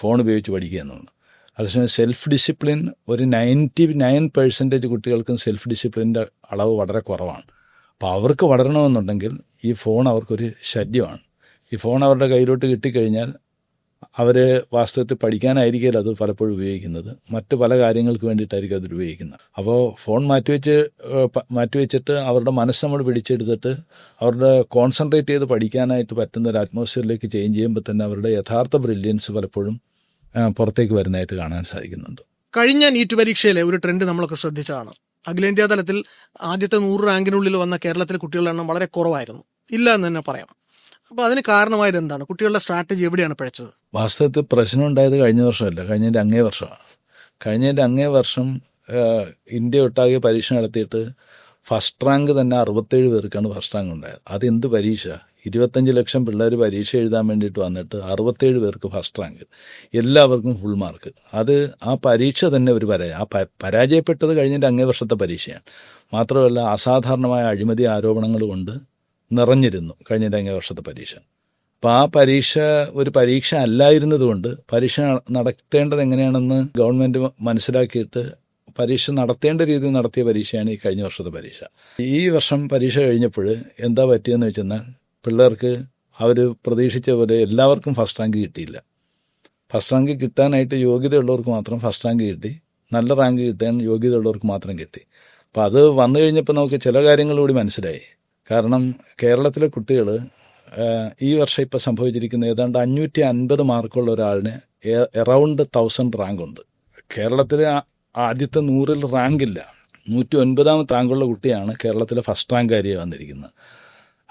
Speaker 2: ഫോൺ ഉപയോഗിച്ച് പഠിക്കുക എന്നുള്ളത്. അതേസമയം സെൽഫ് ഡിസിപ്ലിൻ ഒരു നയന്റി നയൻ പെർസെന്റേജ് കുട്ടികൾക്കും സെൽഫ് ഡിസിപ്ലിന്റെ അളവ് വളരെ കുറവാണ്. അപ്പോൾ അവർക്ക് വളരണമെന്നുണ്ടെങ്കിൽ ഈ ഫോൺ അവർക്കൊരു ശല്യമാണ്. ഈ ഫോൺ അവരുടെ കയ്യിലോട്ട് കിട്ടിക്കഴിഞ്ഞാൽ അവർ വാസ്തവത്തിൽ പഠിക്കാനായിരിക്കില്ല അത് പലപ്പോഴും ഉപയോഗിക്കുന്നത്. മറ്റ് പല കാര്യങ്ങൾക്ക് വേണ്ടിയിട്ടായിരിക്കും അത് ഉപയോഗിക്കുന്നത്. അപ്പോൾ ഫോൺ മാറ്റിവെച്ച് മാറ്റിവെച്ചിട്ട് അവരുടെ മനസ്സ് നമ്മൾ പിടിച്ചെടുത്തിട്ട് അവരുടെ കോൺസെൻട്രേറ്റ് ചെയ്ത് പഠിക്കാനായിട്ട് പറ്റുന്ന ഒരു അറ്റ്മോസ്ഫിയറിലേക്ക് ചേഞ്ച് ചെയ്യുമ്പോൾ തന്നെ അവരുടെ യഥാർത്ഥ ബ്രില്യൻസ് പലപ്പോഴും പുറത്തേക്ക് വരുന്നതായിട്ട് കാണാൻ സാധിക്കുന്നുണ്ട്.
Speaker 1: കഴിഞ്ഞ നീറ്റ് പരീക്ഷയിലെ ഒരു ട്രെൻഡ് നമ്മളൊക്കെ ശ്രദ്ധിച്ചതാണ്. അഖിലേന്ത്യാ തലത്തിൽ ആദ്യത്തെ നൂറ് റാങ്കിനുള്ളിൽ വന്ന കേരളത്തിലെ കുട്ടികളുടെ എണ്ണം വളരെ കുറവായിരുന്നു. ഇല്ല എന്ന് തന്നെ പറയാം. അപ്പോൾ അതിന് കാരണമായത് എന്താണ്? കുട്ടികളുടെ സ്ട്രാറ്റജി എവിടെയാണ് പിഴച്ചത്?
Speaker 2: വാസ്തവത്തിൽ പ്രശ്നം ഉണ്ടായത് കഴിഞ്ഞ വർഷമല്ല കഴിഞ്ഞതിന്റെ അങ്ങേ വർഷമാണ്. കഴിഞ്ഞതിന്റെ അങ്ങേ വർഷം ഇന്ത്യ ഒട്ടാകെ പരീക്ഷ നടത്തിയിട്ട് ഫസ്റ്റ് റാങ്ക് തന്നെ അറുപത്തേഴ് പേർക്കാണ് ഫസ്റ്റ് റാങ്ക് ഉണ്ടായത്. എന്ത് പരീക്ഷ? ഇരുപത്തഞ്ച് ലക്ഷം പിള്ളേർ പരീക്ഷ എഴുതാൻ വേണ്ടിയിട്ട് വന്നിട്ട് അറുപത്തേഴ് പേർക്ക് ഫസ്റ്റ് റാങ്ക്. എല്ലാവർക്കും ഫുൾ മാർക്ക്. അത് ആ പരീക്ഷ തന്നെ ഒരു പരാജയം ആ പരാജയപ്പെട്ടത് കഴിഞ്ഞിട്ട് അങ്ങേ വർഷത്തെ പരീക്ഷയാണ്. മാത്രമല്ല അസാധാരണമായ അഴിമതി ആരോപണങ്ങൾ കൊണ്ട് നിറഞ്ഞിരുന്നു കഴിഞ്ഞിട്ട് അങ്ങേ വർഷത്തെ പരീക്ഷ. അപ്പോൾ ആ പരീക്ഷ ഒരു പരീക്ഷ അല്ലായിരുന്നതുകൊണ്ട് പരീക്ഷ നടത്തേണ്ടത് എങ്ങനെയാണെന്ന് ഗവൺമെന്റ് മനസ്സിലാക്കിയിട്ട് പരീക്ഷ നടത്തേണ്ട രീതിയിൽ നടത്തിയ പരീക്ഷയാണ് ഈ കഴിഞ്ഞ വർഷത്തെ പരീക്ഷ. ഈ വർഷം പരീക്ഷ കഴിഞ്ഞപ്പോൾ എന്താ പറ്റിയെന്ന് വെച്ചെന്നാൽ പിള്ളേർക്ക് അവർ പ്രതീക്ഷിച്ച പോലെ എല്ലാവർക്കും ഫസ്റ്റ് റാങ്ക് കിട്ടിയില്ല. ഫസ്റ്റ് റാങ്ക് കിട്ടാനായിട്ട് യോഗ്യതയുള്ളവർക്ക് മാത്രം ഫസ്റ്റ് റാങ്ക് കിട്ടി. നല്ല റാങ്ക് കിട്ടാൻ യോഗ്യതയുള്ളവർക്ക് മാത്രം കിട്ടി. അപ്പം അത് വന്നു കഴിഞ്ഞപ്പോൾ നമുക്ക് ചില കാര്യങ്ങൾ കൂടി മനസ്സിലായി. കാരണം കേരളത്തിലെ കുട്ടികൾ ഈ വർഷം ഇപ്പോൾ സംഭവിച്ചിരിക്കുന്ന ഏതാണ്ട് അഞ്ഞൂറ്റി അൻപത് മാർക്കുള്ള ഒരാളിന് എറൗണ്ട് തൗസൻഡ് റാങ്ക് ഉണ്ട്. കേരളത്തിലെ ആദ്യത്തെ നൂറിൽ റാങ്കില്ല നൂറ്റി ഒൻപതാമത്തെ റാങ്കുള്ള കുട്ടിയാണ് കേരളത്തിലെ ഫസ്റ്റ് റാങ്കാരിയെ വന്നിരിക്കുന്നത്.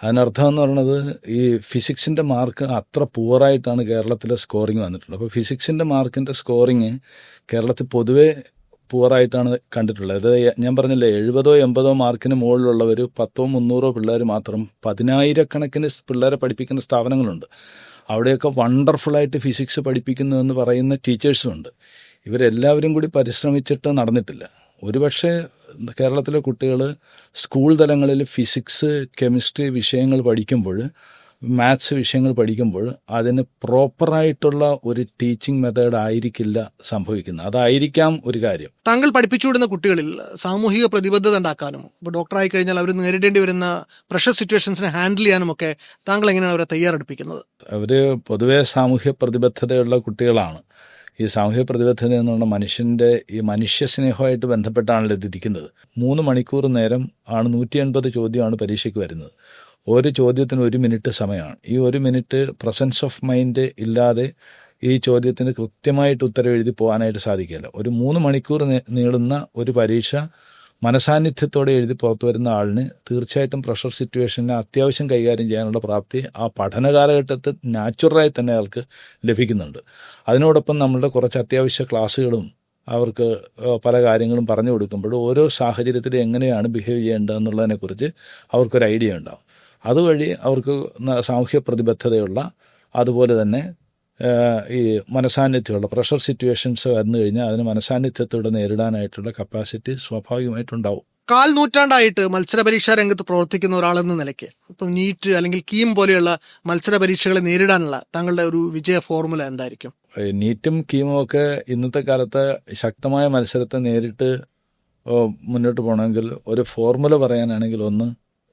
Speaker 2: അതിനർത്ഥം എന്ന് പറയുന്നത് ഈ ഫിസിക്സിന്റെ മാർക്ക് അത്ര പുവറായിട്ടാണ് കേരളത്തിലെ സ്കോറിങ് വന്നിട്ടുള്ളത്. അപ്പോൾ ഫിസിക്സിന്റെ മാർക്കിന്റെ സ്കോറിങ് കേരളത്തിൽ പൊതുവേ പുവറായിട്ടാണ് കണ്ടിട്ടുള്ളത്. അതായത് ഞാൻ പറഞ്ഞില്ലേ എഴുപതോ എൺപതോ മാർക്കിന് മുകളിലുള്ളവർ പത്തോ മുന്നൂറോ പിള്ളേർ മാത്രം പതിനായിരക്കണക്കിന് പിള്ളേരെ പഠിപ്പിക്കുന്ന സ്ഥാപനങ്ങളുണ്ട്. അവിടെയൊക്കെ വണ്ടർഫുള്ളായിട്ട് ഫിസിക്സ് പഠിപ്പിക്കുന്നു എന്ന് പറയുന്ന ടീച്ചേഴ്സും ഉണ്ട്. ഇവരെല്ലാവരും കൂടി പരിശ്രമിച്ചിട്ട് നടന്നിട്ടില്ല. ഒരുപക്ഷെ കേരളത്തിലെ കുട്ടികൾ സ്കൂൾ തലങ്ങളിൽ ഫിസിക്സ് കെമിസ്ട്രി വിഷയങ്ങൾ പഠിക്കുമ്പോൾ മാത്സ് വിഷയങ്ങൾ പഠിക്കുമ്പോൾ അതിന് പ്രോപ്പറായിട്ടുള്ള ഒരു ടീച്ചിങ് മെത്തേഡ് ആയിരിക്കില്ല സംഭവിക്കുന്നത്. അതായിരിക്കാം ഒരു കാര്യം.
Speaker 1: താങ്കൾ പഠിപ്പിച്ചുവിടുന്ന കുട്ടികളിൽ സാമൂഹിക പ്രതിബദ്ധത ഉണ്ടാക്കാനും ഇപ്പോൾ ഡോക്ടറായി കഴിഞ്ഞാൽ അവർ നേരിടേണ്ടി വരുന്ന പ്രഷർ സിറ്റുവേഷൻസിനെ ഹാൻഡിൽ ചെയ്യാനും ഒക്കെ താങ്കൾ എങ്ങനെയാണ് അവരെ തയ്യാറെടുപ്പിക്കുന്നത്?
Speaker 2: അവർ പൊതുവേ സാമൂഹ്യ പ്രതിബദ്ധതയുള്ള കുട്ടികളാണ്. ഈ സാമൂഹ്യ പ്രതിബദ്ധത എന്ന് പറഞ്ഞാൽ മനുഷ്യന്റെ ഈ മനുഷ്യ സ്നേഹമായിട്ട് ബന്ധപ്പെട്ടാണല്ലോ ഇതിരിക്കുന്നത് മൂന്ന് മണിക്കൂർ നേരം ആണ് നൂറ്റി എൺപത് ചോദ്യമാണ് പരീക്ഷയ്ക്ക് വരുന്നത്. ഒരു ചോദ്യത്തിന് ഒരു മിനിറ്റ് സമയമാണ്. ഈ ഒരു മിനിറ്റ് പ്രസൻസ് ഓഫ് മൈൻഡ് ഇല്ലാതെ ഈ ചോദ്യത്തിന് കൃത്യമായിട്ട് ഉത്തരം എഴുതി പോകാനായിട്ട് സാധിക്കില്ല ഒരു മൂന്ന് മണിക്കൂർ നീളുന്ന ഒരു പരീക്ഷ മനസാന്നിധ്യത്തോടെ എഴുതി പുറത്തു വരുന്ന ആളിന് തീർച്ചയായിട്ടും പ്രഷർ സിറ്റുവേഷനെ അത്യാവശ്യം കൈകാര്യം ചെയ്യാനുള്ള പ്രാപ്തി ആ പഠന കാലഘട്ടത്തിൽ നാച്ചുറലായി തന്നെ അയാൾക്ക് ലഭിക്കുന്നുണ്ട്. അതിനോടൊപ്പം നമ്മളുടെ കുറച്ച് അത്യാവശ്യ ക്ലാസ്സുകളും അവർക്ക് പല കാര്യങ്ങളും പറഞ്ഞു കൊടുക്കുമ്പോഴും ഓരോ സാഹചര്യത്തിൽ എങ്ങനെയാണ് ബിഹേവ് ചെയ്യേണ്ടതെന്നുള്ളതിനെക്കുറിച്ച് അവർക്കൊരു ഐഡിയ ഉണ്ടാവും. അതുവഴി അവർക്ക് സാമൂഹ്യ പ്രതിബദ്ധതയുള്ള അതുപോലെ തന്നെ ഈ മനസാന്നിധ്യമുള്ള പ്രഷർ സിറ്റുവേഷൻസ് വന്നു കഴിഞ്ഞാൽ അതിന് മനസാന്നിധ്യത്തോടെ നേരിടാനായിട്ടുള്ള കപ്പാസിറ്റി സ്വാഭാവികമായിട്ടുണ്ടാവും.
Speaker 1: കാൽ നൂറ്റാണ്ടായിട്ട് മത്സര പരീക്ഷാ രംഗത്ത് പ്രവർത്തിക്കുന്ന ഒരാളെന്ന നിലയ്ക്ക് ഇപ്പം നീറ്റ് അല്ലെങ്കിൽ കീം പോലെയുള്ള മത്സര പരീക്ഷകളെ നേരിടാനുള്ള താങ്കളുടെ ഒരു വിജയ ഫോർമുല എന്തായിരിക്കും?
Speaker 2: നീറ്റും കീമും ഒക്കെ ഇന്നത്തെ കാലത്ത് ശക്തമായ മത്സരത്തെ നേരിട്ട് മുന്നോട്ട് പോകണമെങ്കിൽ ഒരു ഫോർമുല പറയാനാണെങ്കിൽ ഒന്ന്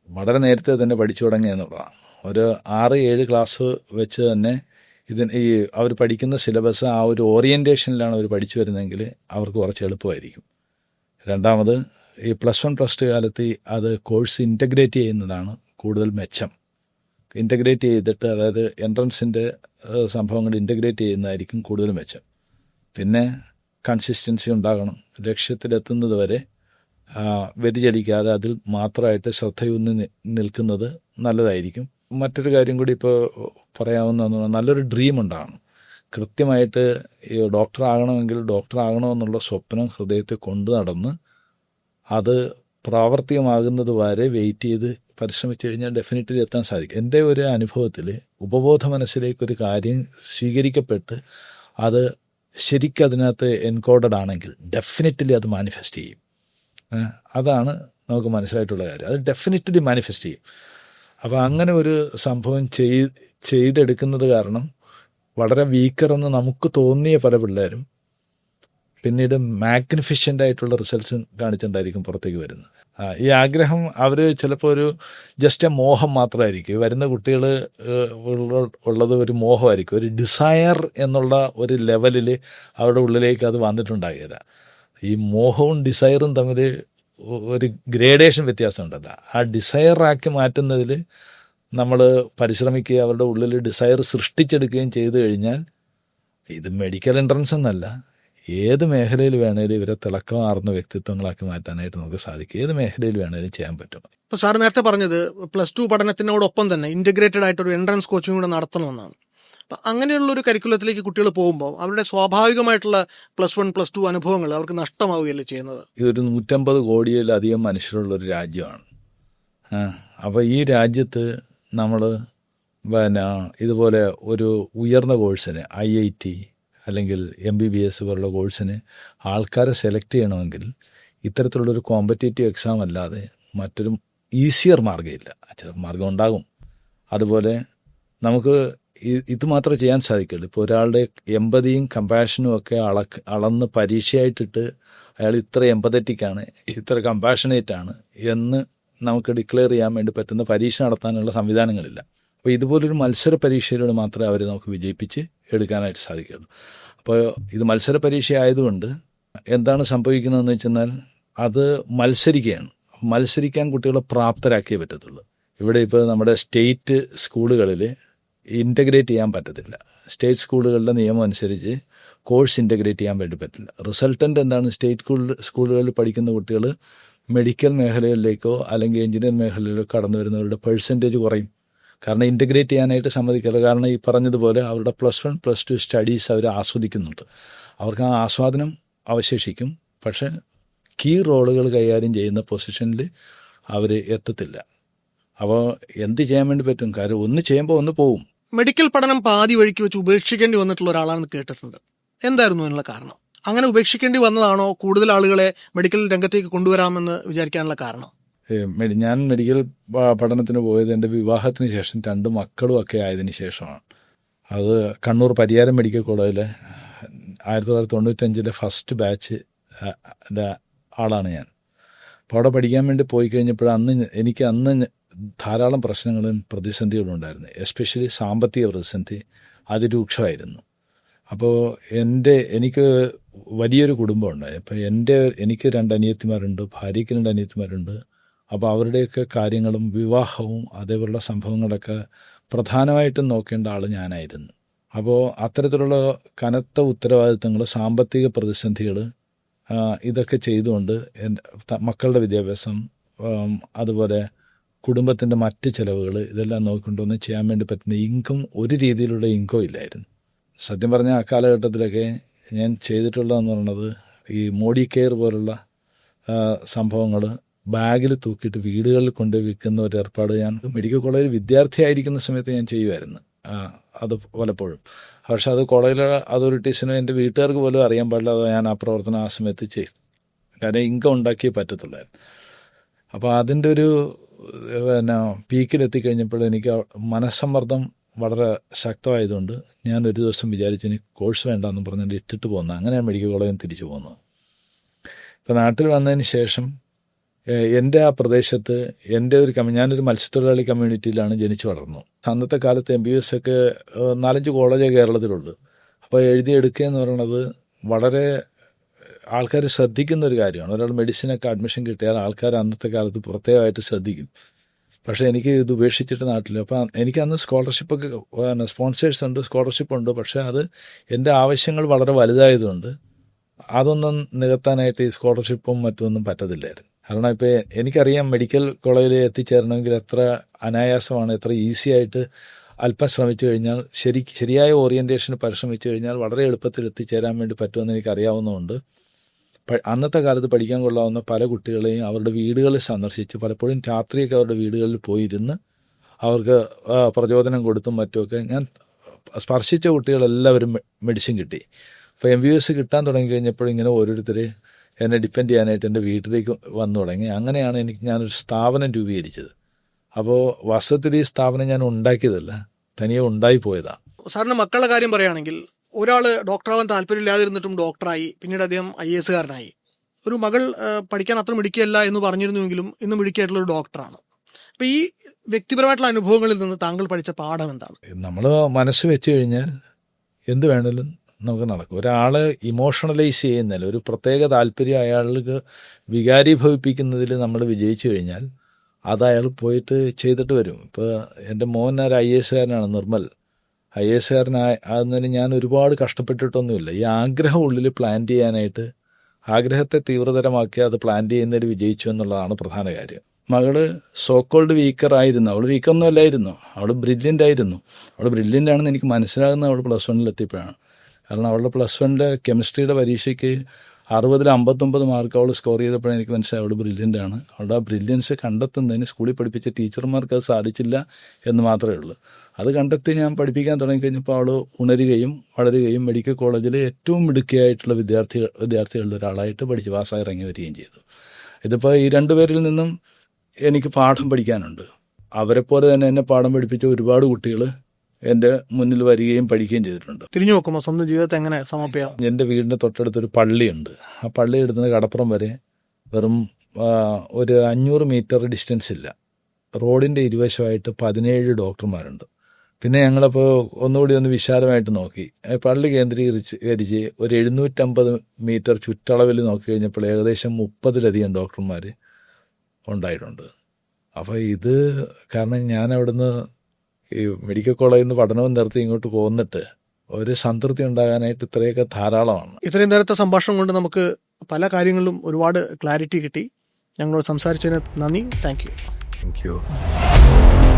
Speaker 2: വളരെ നേരത്തെ തന്നെ പഠിച്ചു തുടങ്ങുക എന്നുള്ളതാണ്. ഒരു ആറ് ഏഴ് ക്ലാസ് വെച്ച് തന്നെ ഇതിന് ഈ അവർ പഠിക്കുന്ന സിലബസ് ആ ഒരു ഓറിയന്റേഷനിലാണ് അവർ പഠിച്ചു വരുന്നതെങ്കിൽ അവർക്ക് കുറച്ച് എളുപ്പമായിരിക്കും. രണ്ടാമത് ഈ പ്ലസ് വൺ പ്ലസ് ടു കാലത്ത് അത് കോഴ്സ് ഇന്റഗ്രേറ്റ് ചെയ്യുന്നതാണ് കൂടുതൽ മെച്ചം. ഇന്റഗ്രേറ്റ് ചെയ്തിട്ട് അതായത് എൻട്രൻസിന്റെ സംഭവങ്ങൾ ഇന്റഗ്രേറ്റ് ചെയ്യുന്നതായിരിക്കും കൂടുതൽ മെച്ചം. പിന്നെ കൺസിസ്റ്റൻസി ഉണ്ടാകണം. ലക്ഷ്യത്തിലെത്തുന്നത് വരെ വ്യതിചലിക്കാതെ അതിൽ മാത്രമായിട്ട് ശ്രദ്ധയൂന്നി നിൽക്കുന്നത് നല്ലതായിരിക്കും. മറ്റൊരു കാര്യം കൂടി ഇപ്പോൾ പറയാവുന്ന നല്ലൊരു ഡ്രീം ഉണ്ടാകണം കൃത്യമായിട്ട് ഈ ഡോക്ടർ ആകണമെന്നുള്ള സ്വപ്നം ഹൃദയത്തിൽ കൊണ്ടു നടന്ന് അത് പ്രാവർത്തികമാകുന്നത് വരെ വെയിറ്റ് ചെയ്ത് പരിശ്രമിച്ചു കഴിഞ്ഞാൽ ഡെഫിനറ്റ്ലി എത്താൻ സാധിക്കും. എന്റെ ഒരു അനുഭവത്തിൽ ഉപബോധ മനസ്സിലേക്കൊരു കാര്യം സ്വീകരിക്കപ്പെട്ട് അത് ശരിക്കും അതിനകത്ത് എൻകോഡഡ് ആണെങ്കിൽ ഡെഫിനറ്റ്ലി അത് മാനിഫെസ്റ്റ് ചെയ്യും. അതാണ് നമുക്ക് മനസ്സിലായിട്ടുള്ള കാര്യം. അത് ഡെഫിനറ്റ്ലി മാനിഫെസ്റ്റ് ചെയ്യും. അപ്പോൾ അങ്ങനെ ഒരു സംഭവം ചെയ് ചെയ്തെടുക്കുന്നത് കാരണം വളരെ വീക്കറെന്ന് നമുക്ക് തോന്നിയ പല പിള്ളേരും പിന്നീട് മാഗ്നിഫിഷ്യന്റ് ആയിട്ടുള്ള റിസൾട്ട്സ് കാണിച്ചിട്ടുണ്ടായിരിക്കും പുറത്തേക്ക് വരുന്നത്. ഈ ആഗ്രഹം അവർ ചിലപ്പോൾ ഒരു ജസ്റ്റ് എ മോഹം മാത്രമായിരിക്കും. വരുന്ന കുട്ടികൾ ഉള്ളത് ഒരു മോഹമായിരിക്കും. ഒരു ഡിസയർ എന്നുള്ള ഒരു ലെവലിൽ അവരുടെ ഉള്ളിലേക്ക് അത് വന്നിട്ടുണ്ടാകില്ല. ഈ മോഹവും ഡിസയറും തമ്മിൽ ഒരു ഗ്രേഡേഷൻ വ്യത്യാസമുണ്ടല്ലോ ആ ഡിസയറാക്കി മാറ്റുന്നതിൽ നമ്മൾ പരിശ്രമിക്കുക അവരുടെ ഉള്ളിൽ ഡിസയർ സൃഷ്ടിച്ചെടുക്കുകയും ചെയ്തു കഴിഞ്ഞാൽ ഇത് മെഡിക്കൽ എൻട്രൻസ് എന്നല്ല. ഏത് മേഖലയിൽ വേണേലും ഇവരെ തിളക്കമാർന്ന വ്യക്തിത്വങ്ങളാക്കി മാറ്റാനായിട്ട് നമുക്ക് സാധിക്കും. ഏത് മേഖലയിൽ വേണേലും ചെയ്യാൻ പറ്റും.
Speaker 1: ഇപ്പൊ സാർ നേരത്തെ പറഞ്ഞത് പ്ലസ് ടു പഠനത്തിനോടൊപ്പം തന്നെ ഇന്റഗ്രേറ്റഡ് ആയിട്ട് ഒരു എൻട്രൻസ് കോച്ചിങ് കൂടെ നടത്തണമെന്നാണ്. അപ്പൊ അങ്ങനെയുള്ള ഒരു കരിക്കുലത്തിലേക്ക് കുട്ടികൾ പോകുമ്പോൾ അവരുടെ സ്വാഭാവികമായിട്ടുള്ള പ്ലസ് വൺ പ്ലസ് ടു അനുഭവങ്ങൾ അവർക്ക് നഷ്ടമാവുകയല്ലേ ചെയ്യുന്നത്?
Speaker 2: ഇതൊരു നൂറ്റമ്പത് കോടിയിലധികം മനുഷ്യരുള്ള ഒരു രാജ്യമാണ് അപ്പോൾ ഈ രാജ്യത്ത് നമ്മൾ പിന്നെ ഇതുപോലെ ഒരു ഉയർന്ന കോഴ്സിന് ഐ ഐ ടി അല്ലെങ്കിൽ എം ബി ബി എസ് പോലുള്ള കോഴ്സിന് ആൾക്കാരെ സെലക്ട് ചെയ്യണമെങ്കിൽ ഇത്തരത്തിലുള്ളൊരു കോമ്പറ്റേറ്റീവ് എക്സാം അല്ലാതെ മറ്റൊരു ഈസിയർ മാർഗമില്ല. ചില മാർഗം ഉണ്ടാകും. അതുപോലെ നമുക്ക് ഇത് മാത്രമേ ചെയ്യാൻ സാധിക്കുള്ളൂ. ഇപ്പോൾ ഒരാളുടെ എമ്പതിയും കമ്പാഷനും ഒക്കെ അളക്ക് അളന്ന് പരീക്ഷയായിട്ടിട്ട് അയാൾ ഇത്ര എമ്പതറ്റിക്കാണ് ഇത്ര കമ്പാഷനേറ്റ് ആണ് എന്ന് നമുക്ക് ഡിക്ലെയർ ചെയ്യാൻ വേണ്ടി പറ്റുന്ന പരീക്ഷ നടത്താനുള്ള സംവിധാനങ്ങളില്ല. അപ്പോൾ ഇതുപോലൊരു മത്സര പരീക്ഷയിലൂടെ മാത്രമേ അവരെ നമുക്ക് വിജയിപ്പിച്ച് എടുക്കാനായിട്ട് സാധിക്കുള്ളൂ. അപ്പോൾ ഇത് മത്സര പരീക്ഷ ആയതുകൊണ്ട് എന്താണ് സംഭവിക്കുന്നതെന്ന് വെച്ചെന്നാൽ അത് മത്സരിക്കുകയാണ്. മത്സരിക്കാൻ കുട്ടികളെ പ്രാപ്തരാക്കിയേ പറ്റത്തുള്ളൂ. ഇവിടെ ഇപ്പോൾ നമ്മുടെ സ്റ്റേറ്റ് സ്കൂളുകളിൽ ഇന്റഗ്രേറ്റ് ചെയ്യാൻ പറ്റത്തില്ല. സ്റ്റേറ്റ് സ്കൂളുകളുടെ നിയമം അനുസരിച്ച് കോഴ്സ് ഇന്റഗ്രേറ്റ് ചെയ്യാൻ വേണ്ടി പറ്റില്ല. റിസൾട്ടന്റ് എന്താണ്? സ്റ്റേറ്റ് സ്കൂൾ സ്കൂളുകളിൽ പഠിക്കുന്ന കുട്ടികൾ മെഡിക്കൽ മേഖലകളിലേക്കോ അല്ലെങ്കിൽ എഞ്ചിനീയറിംഗ് മേഖലയിലേക്കോ കടന്നു വരുന്നവരുടെ പെർസെന്റേജ് കുറയും. കാരണം ഇന്റഗ്രേറ്റ് ചെയ്യാനായിട്ട് സമ്മതിക്കില്ല കാരണം ഈ പറഞ്ഞതുപോലെ അവരുടെ plus one plus two studies അവർ ആസ്വദിക്കുന്നുണ്ട്. അവർക്ക് ആ ആസ്വാദനം അവശേഷിക്കും. പക്ഷേ കീ റോളുകൾ കൈകാര്യം ചെയ്യുന്ന പൊസിഷനിൽ അവർ എത്തത്തില്ല. അപ്പോൾ എന്ത് ചെയ്യാൻ വേണ്ടി പറ്റും? കാര്യം ഒന്ന് ചെയ്യുമ്പോൾ ഒന്ന് പോവും.
Speaker 1: മെഡിക്കൽ പഠനം പാതി വഴിക്ക് വെച്ച് ഉപേക്ഷിക്കേണ്ടി വന്നിട്ടുള്ള ഒരാളാണെന്ന് കേട്ടിട്ടുണ്ട്. എന്തായിരുന്നു അതിനുള്ള കാരണം? അങ്ങനെ ഉപേക്ഷിക്കേണ്ടി വന്നതാണോ? കൂടുതൽ ആളുകളെ മെഡിക്കൽ രംഗത്തേക്ക് കൊണ്ടുവരാമെന്ന് വിചാരിക്കാനുള്ള കാരണം?
Speaker 2: ഞാൻ മെഡിക്കൽ പഠനത്തിന് പോയത് എന്റെ വിവാഹത്തിന് ശേഷം രണ്ട് മക്കളും ഒക്കെ ആയതിന് ശേഷമാണ്. അത് കണ്ണൂർ പരിയാരം മെഡിക്കൽ കോളേജിൽ ആയിരത്തി തൊള്ളായിരത്തി തൊണ്ണൂറ്റഞ്ചിലെ ഫസ്റ്റ് ബാച്ച് ആളാണ് ഞാൻ. അപ്പോൾ അവിടെ പഠിക്കാൻ വേണ്ടി പോയി കഴിഞ്ഞപ്പോൾ അന്ന് എനിക്ക് അന്ന് ധാരാളം പ്രശ്നങ്ങളും പ്രതിസന്ധികളും ഉണ്ടായിരുന്നു. എസ്പെഷ്യലി സാമ്പത്തിക പ്രതിസന്ധി അതിരൂക്ഷമായിരുന്നു. അപ്പോൾ എന്റെ എനിക്ക് വലിയൊരു കുടുംബമുണ്ട് അപ്പോൾ എന്റെ എനിക്ക് രണ്ട് അനിയത്തിമാരുണ്ട് ഭാര്യയ്ക്ക് രണ്ട് അനിയത്തിമാരുണ്ട് അപ്പോൾ അവരുടെയൊക്കെ കാര്യങ്ങളും വിവാഹവും അതേപോലുള്ള സംഭവങ്ങളൊക്കെ പ്രധാനമായിട്ടും നോക്കേണ്ട ആൾ ഞാനായിരുന്നു. അപ്പോൾ അത്തരത്തിലുള്ള കനത്ത ഉത്തരവാദിത്തങ്ങൾ സാമ്പത്തിക പ്രതിസന്ധികൾ ഇതൊക്കെ ചെയ്തുകൊണ്ട് എന്റെ മക്കളുടെ വിദ്യാഭ്യാസം അതുപോലെ കുടുംബത്തിന്റെ മറ്റ് ചിലവുകൾ ഇതെല്ലാം നോക്കിക്കൊണ്ടൊന്നും ചെയ്യാൻ വേണ്ടി പറ്റുന്ന ഇൻകം ഒരു രീതിയിലുള്ള ഇൻകം ഇല്ലായിരുന്നു. സത്യം പറഞ്ഞാൽ ആ കാലഘട്ടത്തിലൊക്കെ ഞാൻ ചെയ്തിട്ടുള്ളതെന്ന് പറയുന്നത് ഈ മോഡി കെയർ പോലുള്ള സംഭവങ്ങൾ ബാഗിൽ തൂക്കിയിട്ട് വീടുകളിൽ കൊണ്ട് വിൽക്കുന്ന ഒരു ഏർപ്പാട് ഞാൻ മെഡിക്കൽ കോളേജിൽ വിദ്യാർത്ഥിയായിരിക്കുന്ന സമയത്ത് ഞാൻ ചെയ്യുമായിരുന്നു. അത് പലപ്പോഴും. പക്ഷെ അത് കോളേജിലെ അതോറിറ്റീസിനോ എന്റെ വീട്ടുകാർക്ക് പോലും അറിയാൻ പാടില്ലാതെ ഞാൻ ആ പ്രവർത്തനം ആ സമയത്ത് ചെയ്തു. കാരണം ഇൻകം ഉണ്ടാക്കിയേ പറ്റത്തുള്ളായിരുന്നു. അപ്പോൾ അതിന്റെ ഒരു പിന്നെ പീക്കിലെത്തി കഴിഞ്ഞപ്പോൾ എനിക്ക് മനസ്സമ്മർദ്ദം വളരെ ശക്തമായതുകൊണ്ട് ഞാൻ ഒരു ദിവസം വിചാരിച്ചു ഇനി കോഴ്സ് വേണ്ടെന്ന് പറഞ്ഞിട്ട് ഇട്ടിട്ട് പോകുന്നത് അങ്ങനെ മെഡിക്കൽ കോളേജിൽ തിരിച്ചു പോകുന്നത് ഇപ്പം നാട്ടിൽ വന്നതിന് ശേഷം എന്റെ ആ പ്രദേശത്ത് എന്റെ ഒരു കമ്മ്യൂ ഞാനൊരു മത്സ്യത്തൊഴിലാളി കമ്മ്യൂണിറ്റിയിലാണ് ജനിച്ചു വളർന്നു. അന്നത്തെ കാലത്ത് എം ബി എസ് ഒക്കെ നാലഞ്ച് കോളേജേ കേരളത്തിലുണ്ട് അപ്പോൾ എഴുതിയെടുക്കുക എന്ന് പറയുന്നത് വളരെ ആൾക്കാർ ശ്രദ്ധിക്കുന്ന ഒരു കാര്യമാണ്. ഒരാൾ മെഡിസിനൊക്കെ അഡ്മിഷൻ കിട്ടിയാൽ ആൾക്കാർ അന്നത്തെ കാലത്ത് പ്രത്യേകമായിട്ട് ശ്രദ്ധിക്കും. പക്ഷേ എനിക്ക് ഇത് ഉപേക്ഷിച്ചിട്ട് നാട്ടിൽ അപ്പം എനിക്ക് അന്ന് സ്കോളർഷിപ്പൊക്കെ സ്പോൺസേഴ്സ് ഉണ്ട് സ്കോളർഷിപ്പ് ഉണ്ട്. പക്ഷേ അത് എന്റെ ആവശ്യങ്ങൾ വളരെ വലുതായതുകൊണ്ട് അതൊന്നും നികത്താനായിട്ട് ഈ സ്കോളർഷിപ്പും മറ്റൊന്നും പറ്റത്തില്ലായിരുന്നു. കാരണം ഇപ്പോൾ എനിക്കറിയാം മെഡിക്കൽ കോളേജിൽ എത്തിച്ചേരണമെങ്കിൽ എത്ര അനായാസമാണ് എത്ര ഈസി ആയിട്ട് അല്പം ശ്രമിച്ചു കഴിഞ്ഞാൽ ശരി ശരിയായ ഓറിയന്റേഷന് പരിശ്രമിച്ചു കഴിഞ്ഞാൽ വളരെ എളുപ്പത്തിൽ എത്തിച്ചേരാൻ വേണ്ടി പറ്റുമെന്ന് എനിക്കറിയാവുന്നതുകൊണ്ട് അന്നത്തെ കാലത്ത് പഠിക്കാൻ കൊള്ളാവുന്ന പല കുട്ടികളെയും അവരുടെ വീടുകളിൽ സന്ദർശിച്ച് പലപ്പോഴും രാത്രിയൊക്കെ അവരുടെ വീടുകളിൽ പോയിരുന്ന് അവർക്ക് പ്രചോദനം കൊടുത്തും മറ്റുമൊക്കെ ഞാൻ സ്പർശിച്ച കുട്ടികളെല്ലാവരും മെഡിസിൻ കിട്ടി. അപ്പോൾ എം ബി എസ് കിട്ടാൻ തുടങ്ങി കഴിഞ്ഞപ്പോൾ ഇങ്ങനെ ഓരോരുത്തരെ എന്നെ ഡിപ്പെൻഡ് ചെയ്യാനായിട്ട് എന്റെ വീട്ടിലേക്ക് വന്നു തുടങ്ങി. അങ്ങനെയാണ് എനിക്ക് ഞാനൊരു സ്ഥാപനം രൂപീകരിച്ചത്. അപ്പോൾ വാസ്തവത്തിൽ ഈ സ്ഥാപനം ഞാൻ ഉണ്ടാക്കിയതല്ല തനിയെ ഉണ്ടായിപ്പോയതാണ്
Speaker 1: സാറിന് മക്കളുടെ കാര്യം പറയുകയാണെങ്കിൽ ഒരാൾ ഡോക്ടറാവാൻ താല്പര്യമില്ലാതിരുന്നിട്ടും ഡോക്ടറായി. പിന്നീട് അദ്ദേഹം ഐ എസ് കാരനായി ഒരു മകൾ പഠിക്കാൻ അത്ര മിടുക്കിയല്ല എന്ന് പറഞ്ഞിരുന്നുവെങ്കിലും ഇന്ന് മിടുക്കിയായിട്ടുള്ള ഒരു ഡോക്ടറാണ്. അപ്പൊ ഈ വ്യക്തിപരമായിട്ടുള്ള അനുഭവങ്ങളിൽ നിന്ന് താങ്കൾ പഠിച്ച പാഠം എന്താണ്?
Speaker 2: നമ്മൾ മനസ്സ് വെച്ച് കഴിഞ്ഞാൽ എന്ത് വേണേലും നമുക്ക് നടക്കും. ഒരാൾ ഇമോഷണലൈസ് ചെയ്യുന്നതിൽ ഒരു പ്രത്യേക താല്പര്യം അയാൾക്ക് വികാരീഭവിപ്പിക്കുന്നതിൽ നമ്മൾ വിജയിച്ചു കഴിഞ്ഞാൽ അത് അയാൾ പോയിട്ട് ചെയ്തിട്ട് വരും. ഇപ്പോൾ എന്റെ മോൻ ഒരു ഐ എസ് കാരനാണ് നിർമ്മൽ. ഐ എസ് കാരനാകുന്നതിന് ഞാൻ ഒരുപാട് കഷ്ടപ്പെട്ടിട്ടൊന്നുമില്ല. ഈ ആഗ്രഹം ഉള്ളിൽ പ്ലാൻ ചെയ്യാനായിട്ട് ആഗ്രഹത്തെ തീവ്രതരമാക്കി അത് പ്ലാൻ ചെയ്യുന്നതിൽ വിജയിച്ചു എന്നുള്ളതാണ് പ്രധാന കാര്യം. മകൾ സോക്കോൾഡ് വീക്കർ ആയിരുന്നു. അവൾ വീക്കൊന്നും അല്ലായിരുന്നു അവൾ ബ്രില്യന്റ് ആയിരുന്നു. അവൾ ബ്രില്യന്റ് ആണെന്ന് എനിക്ക് മനസ്സിലാകുന്നത് അവൾ പ്ലസ് വണ്ണിൽ എത്തിയപ്പോഴാണ്. കാരണം അവളുടെ പ്ലസ് വണ്ണിലെ കെമിസ്ട്രിയുടെ പരീക്ഷയ്ക്ക് അറുപതിൽ അമ്പത്തൊമ്പത് മാർക്ക് അവൾ സ്കോർ ചെയ്തപ്പോഴാണ് എനിക്ക് മനസ്സിലായി അവൾ ബ്രില്യന്റ് ആണ്. അവളുടെ ആ ബ്രില്യൻസ് കണ്ടെത്തുന്നതിന് സ്കൂളിൽ പഠിപ്പിച്ച ടീച്ചർമാർക്ക് അത് സാധിച്ചില്ല എന്ന് മാത്രമേ ഉള്ളൂ. അത് കണ്ടെത്തി ഞാൻ പഠിപ്പിക്കാൻ തുടങ്ങിക്കഴിഞ്ഞപ്പോൾ അവൾ ഉണരുകയും വളരുകയും മെഡിക്കൽ കോളേജിലെ ഏറ്റവും മിടുക്കിയായിട്ടുള്ള വിദ്യാർത്ഥികൾ വിദ്യാർത്ഥികളിൽ ഒരാളായിട്ട് പഠിച്ച് പാസ്സായി ഇറങ്ങി വരികയും ചെയ്തു. ഇതിപ്പോൾ ഈ രണ്ടുപേരിൽ നിന്നും എനിക്ക് പാഠം പഠിക്കാനുണ്ട്. അവരെപ്പോലെ തന്നെ എന്നെ പാഠം പഠിപ്പിച്ച ഒരുപാട് കുട്ടികൾ എന്റെ മുന്നിൽ വരികയും പഠിക്കുകയും ചെയ്തിട്ടുണ്ട്.
Speaker 1: തിരിഞ്ഞു നോക്കുമ്പോൾ സ്വന്തം ജീവിതത്തെ എങ്ങനെ സമർപ്പിക്കാം?
Speaker 2: എന്റെ വീടിന്റെ തൊട്ടടുത്തൊരു പള്ളിയുണ്ട്. ആ പള്ളി എടുത്തുന്ന കടപ്പുറം വരെ വെറും ഒരു അഞ്ഞൂറ് മീറ്റർ ഡിസ്റ്റൻസ് ഇല്ല. റോഡിന്റെ ഇരുവശമായിട്ട് പതിനേഴ് ഡോക്ടർമാരുണ്ട്. പിന്നെ ഞങ്ങളപ്പോൾ ഒന്നുകൂടി ഒന്ന് വിശാലമായിട്ട് നോക്കി. പള്ളി കേന്ദ്രീകരിച്ച് കരിച്ച് ഒരു എഴുന്നൂറ്റമ്പത് മീറ്റർ ചുറ്റളവിൽ നോക്കി കഴിഞ്ഞപ്പോൾ ഏകദേശം മുപ്പതിലധികം ഡോക്ടർമാർ ഉണ്ടായിട്ടുണ്ട്. അപ്പോൾ ഇത് കാരണം ഞാൻ അവിടുന്ന് ഈ മെഡിക്കൽ കോളേജിൽ നിന്ന് പഠനവും നിർത്തി ഇങ്ങോട്ട് പോന്നിട്ട് ഒരു സംതൃപ്തി ഉണ്ടാകാനായിട്ട് ഇത്രയൊക്കെ ധാരാളമാണ്.
Speaker 1: ഇത്രയും നേരത്തെ സംഭാഷണം കൊണ്ട് നമുക്ക് പല കാര്യങ്ങളിലും ഒരുപാട് ക്ലാരിറ്റി കിട്ടി. ഞങ്ങളോട് സംസാരിച്ചതിന് നന്ദി. Thank you.
Speaker 4: Thank you.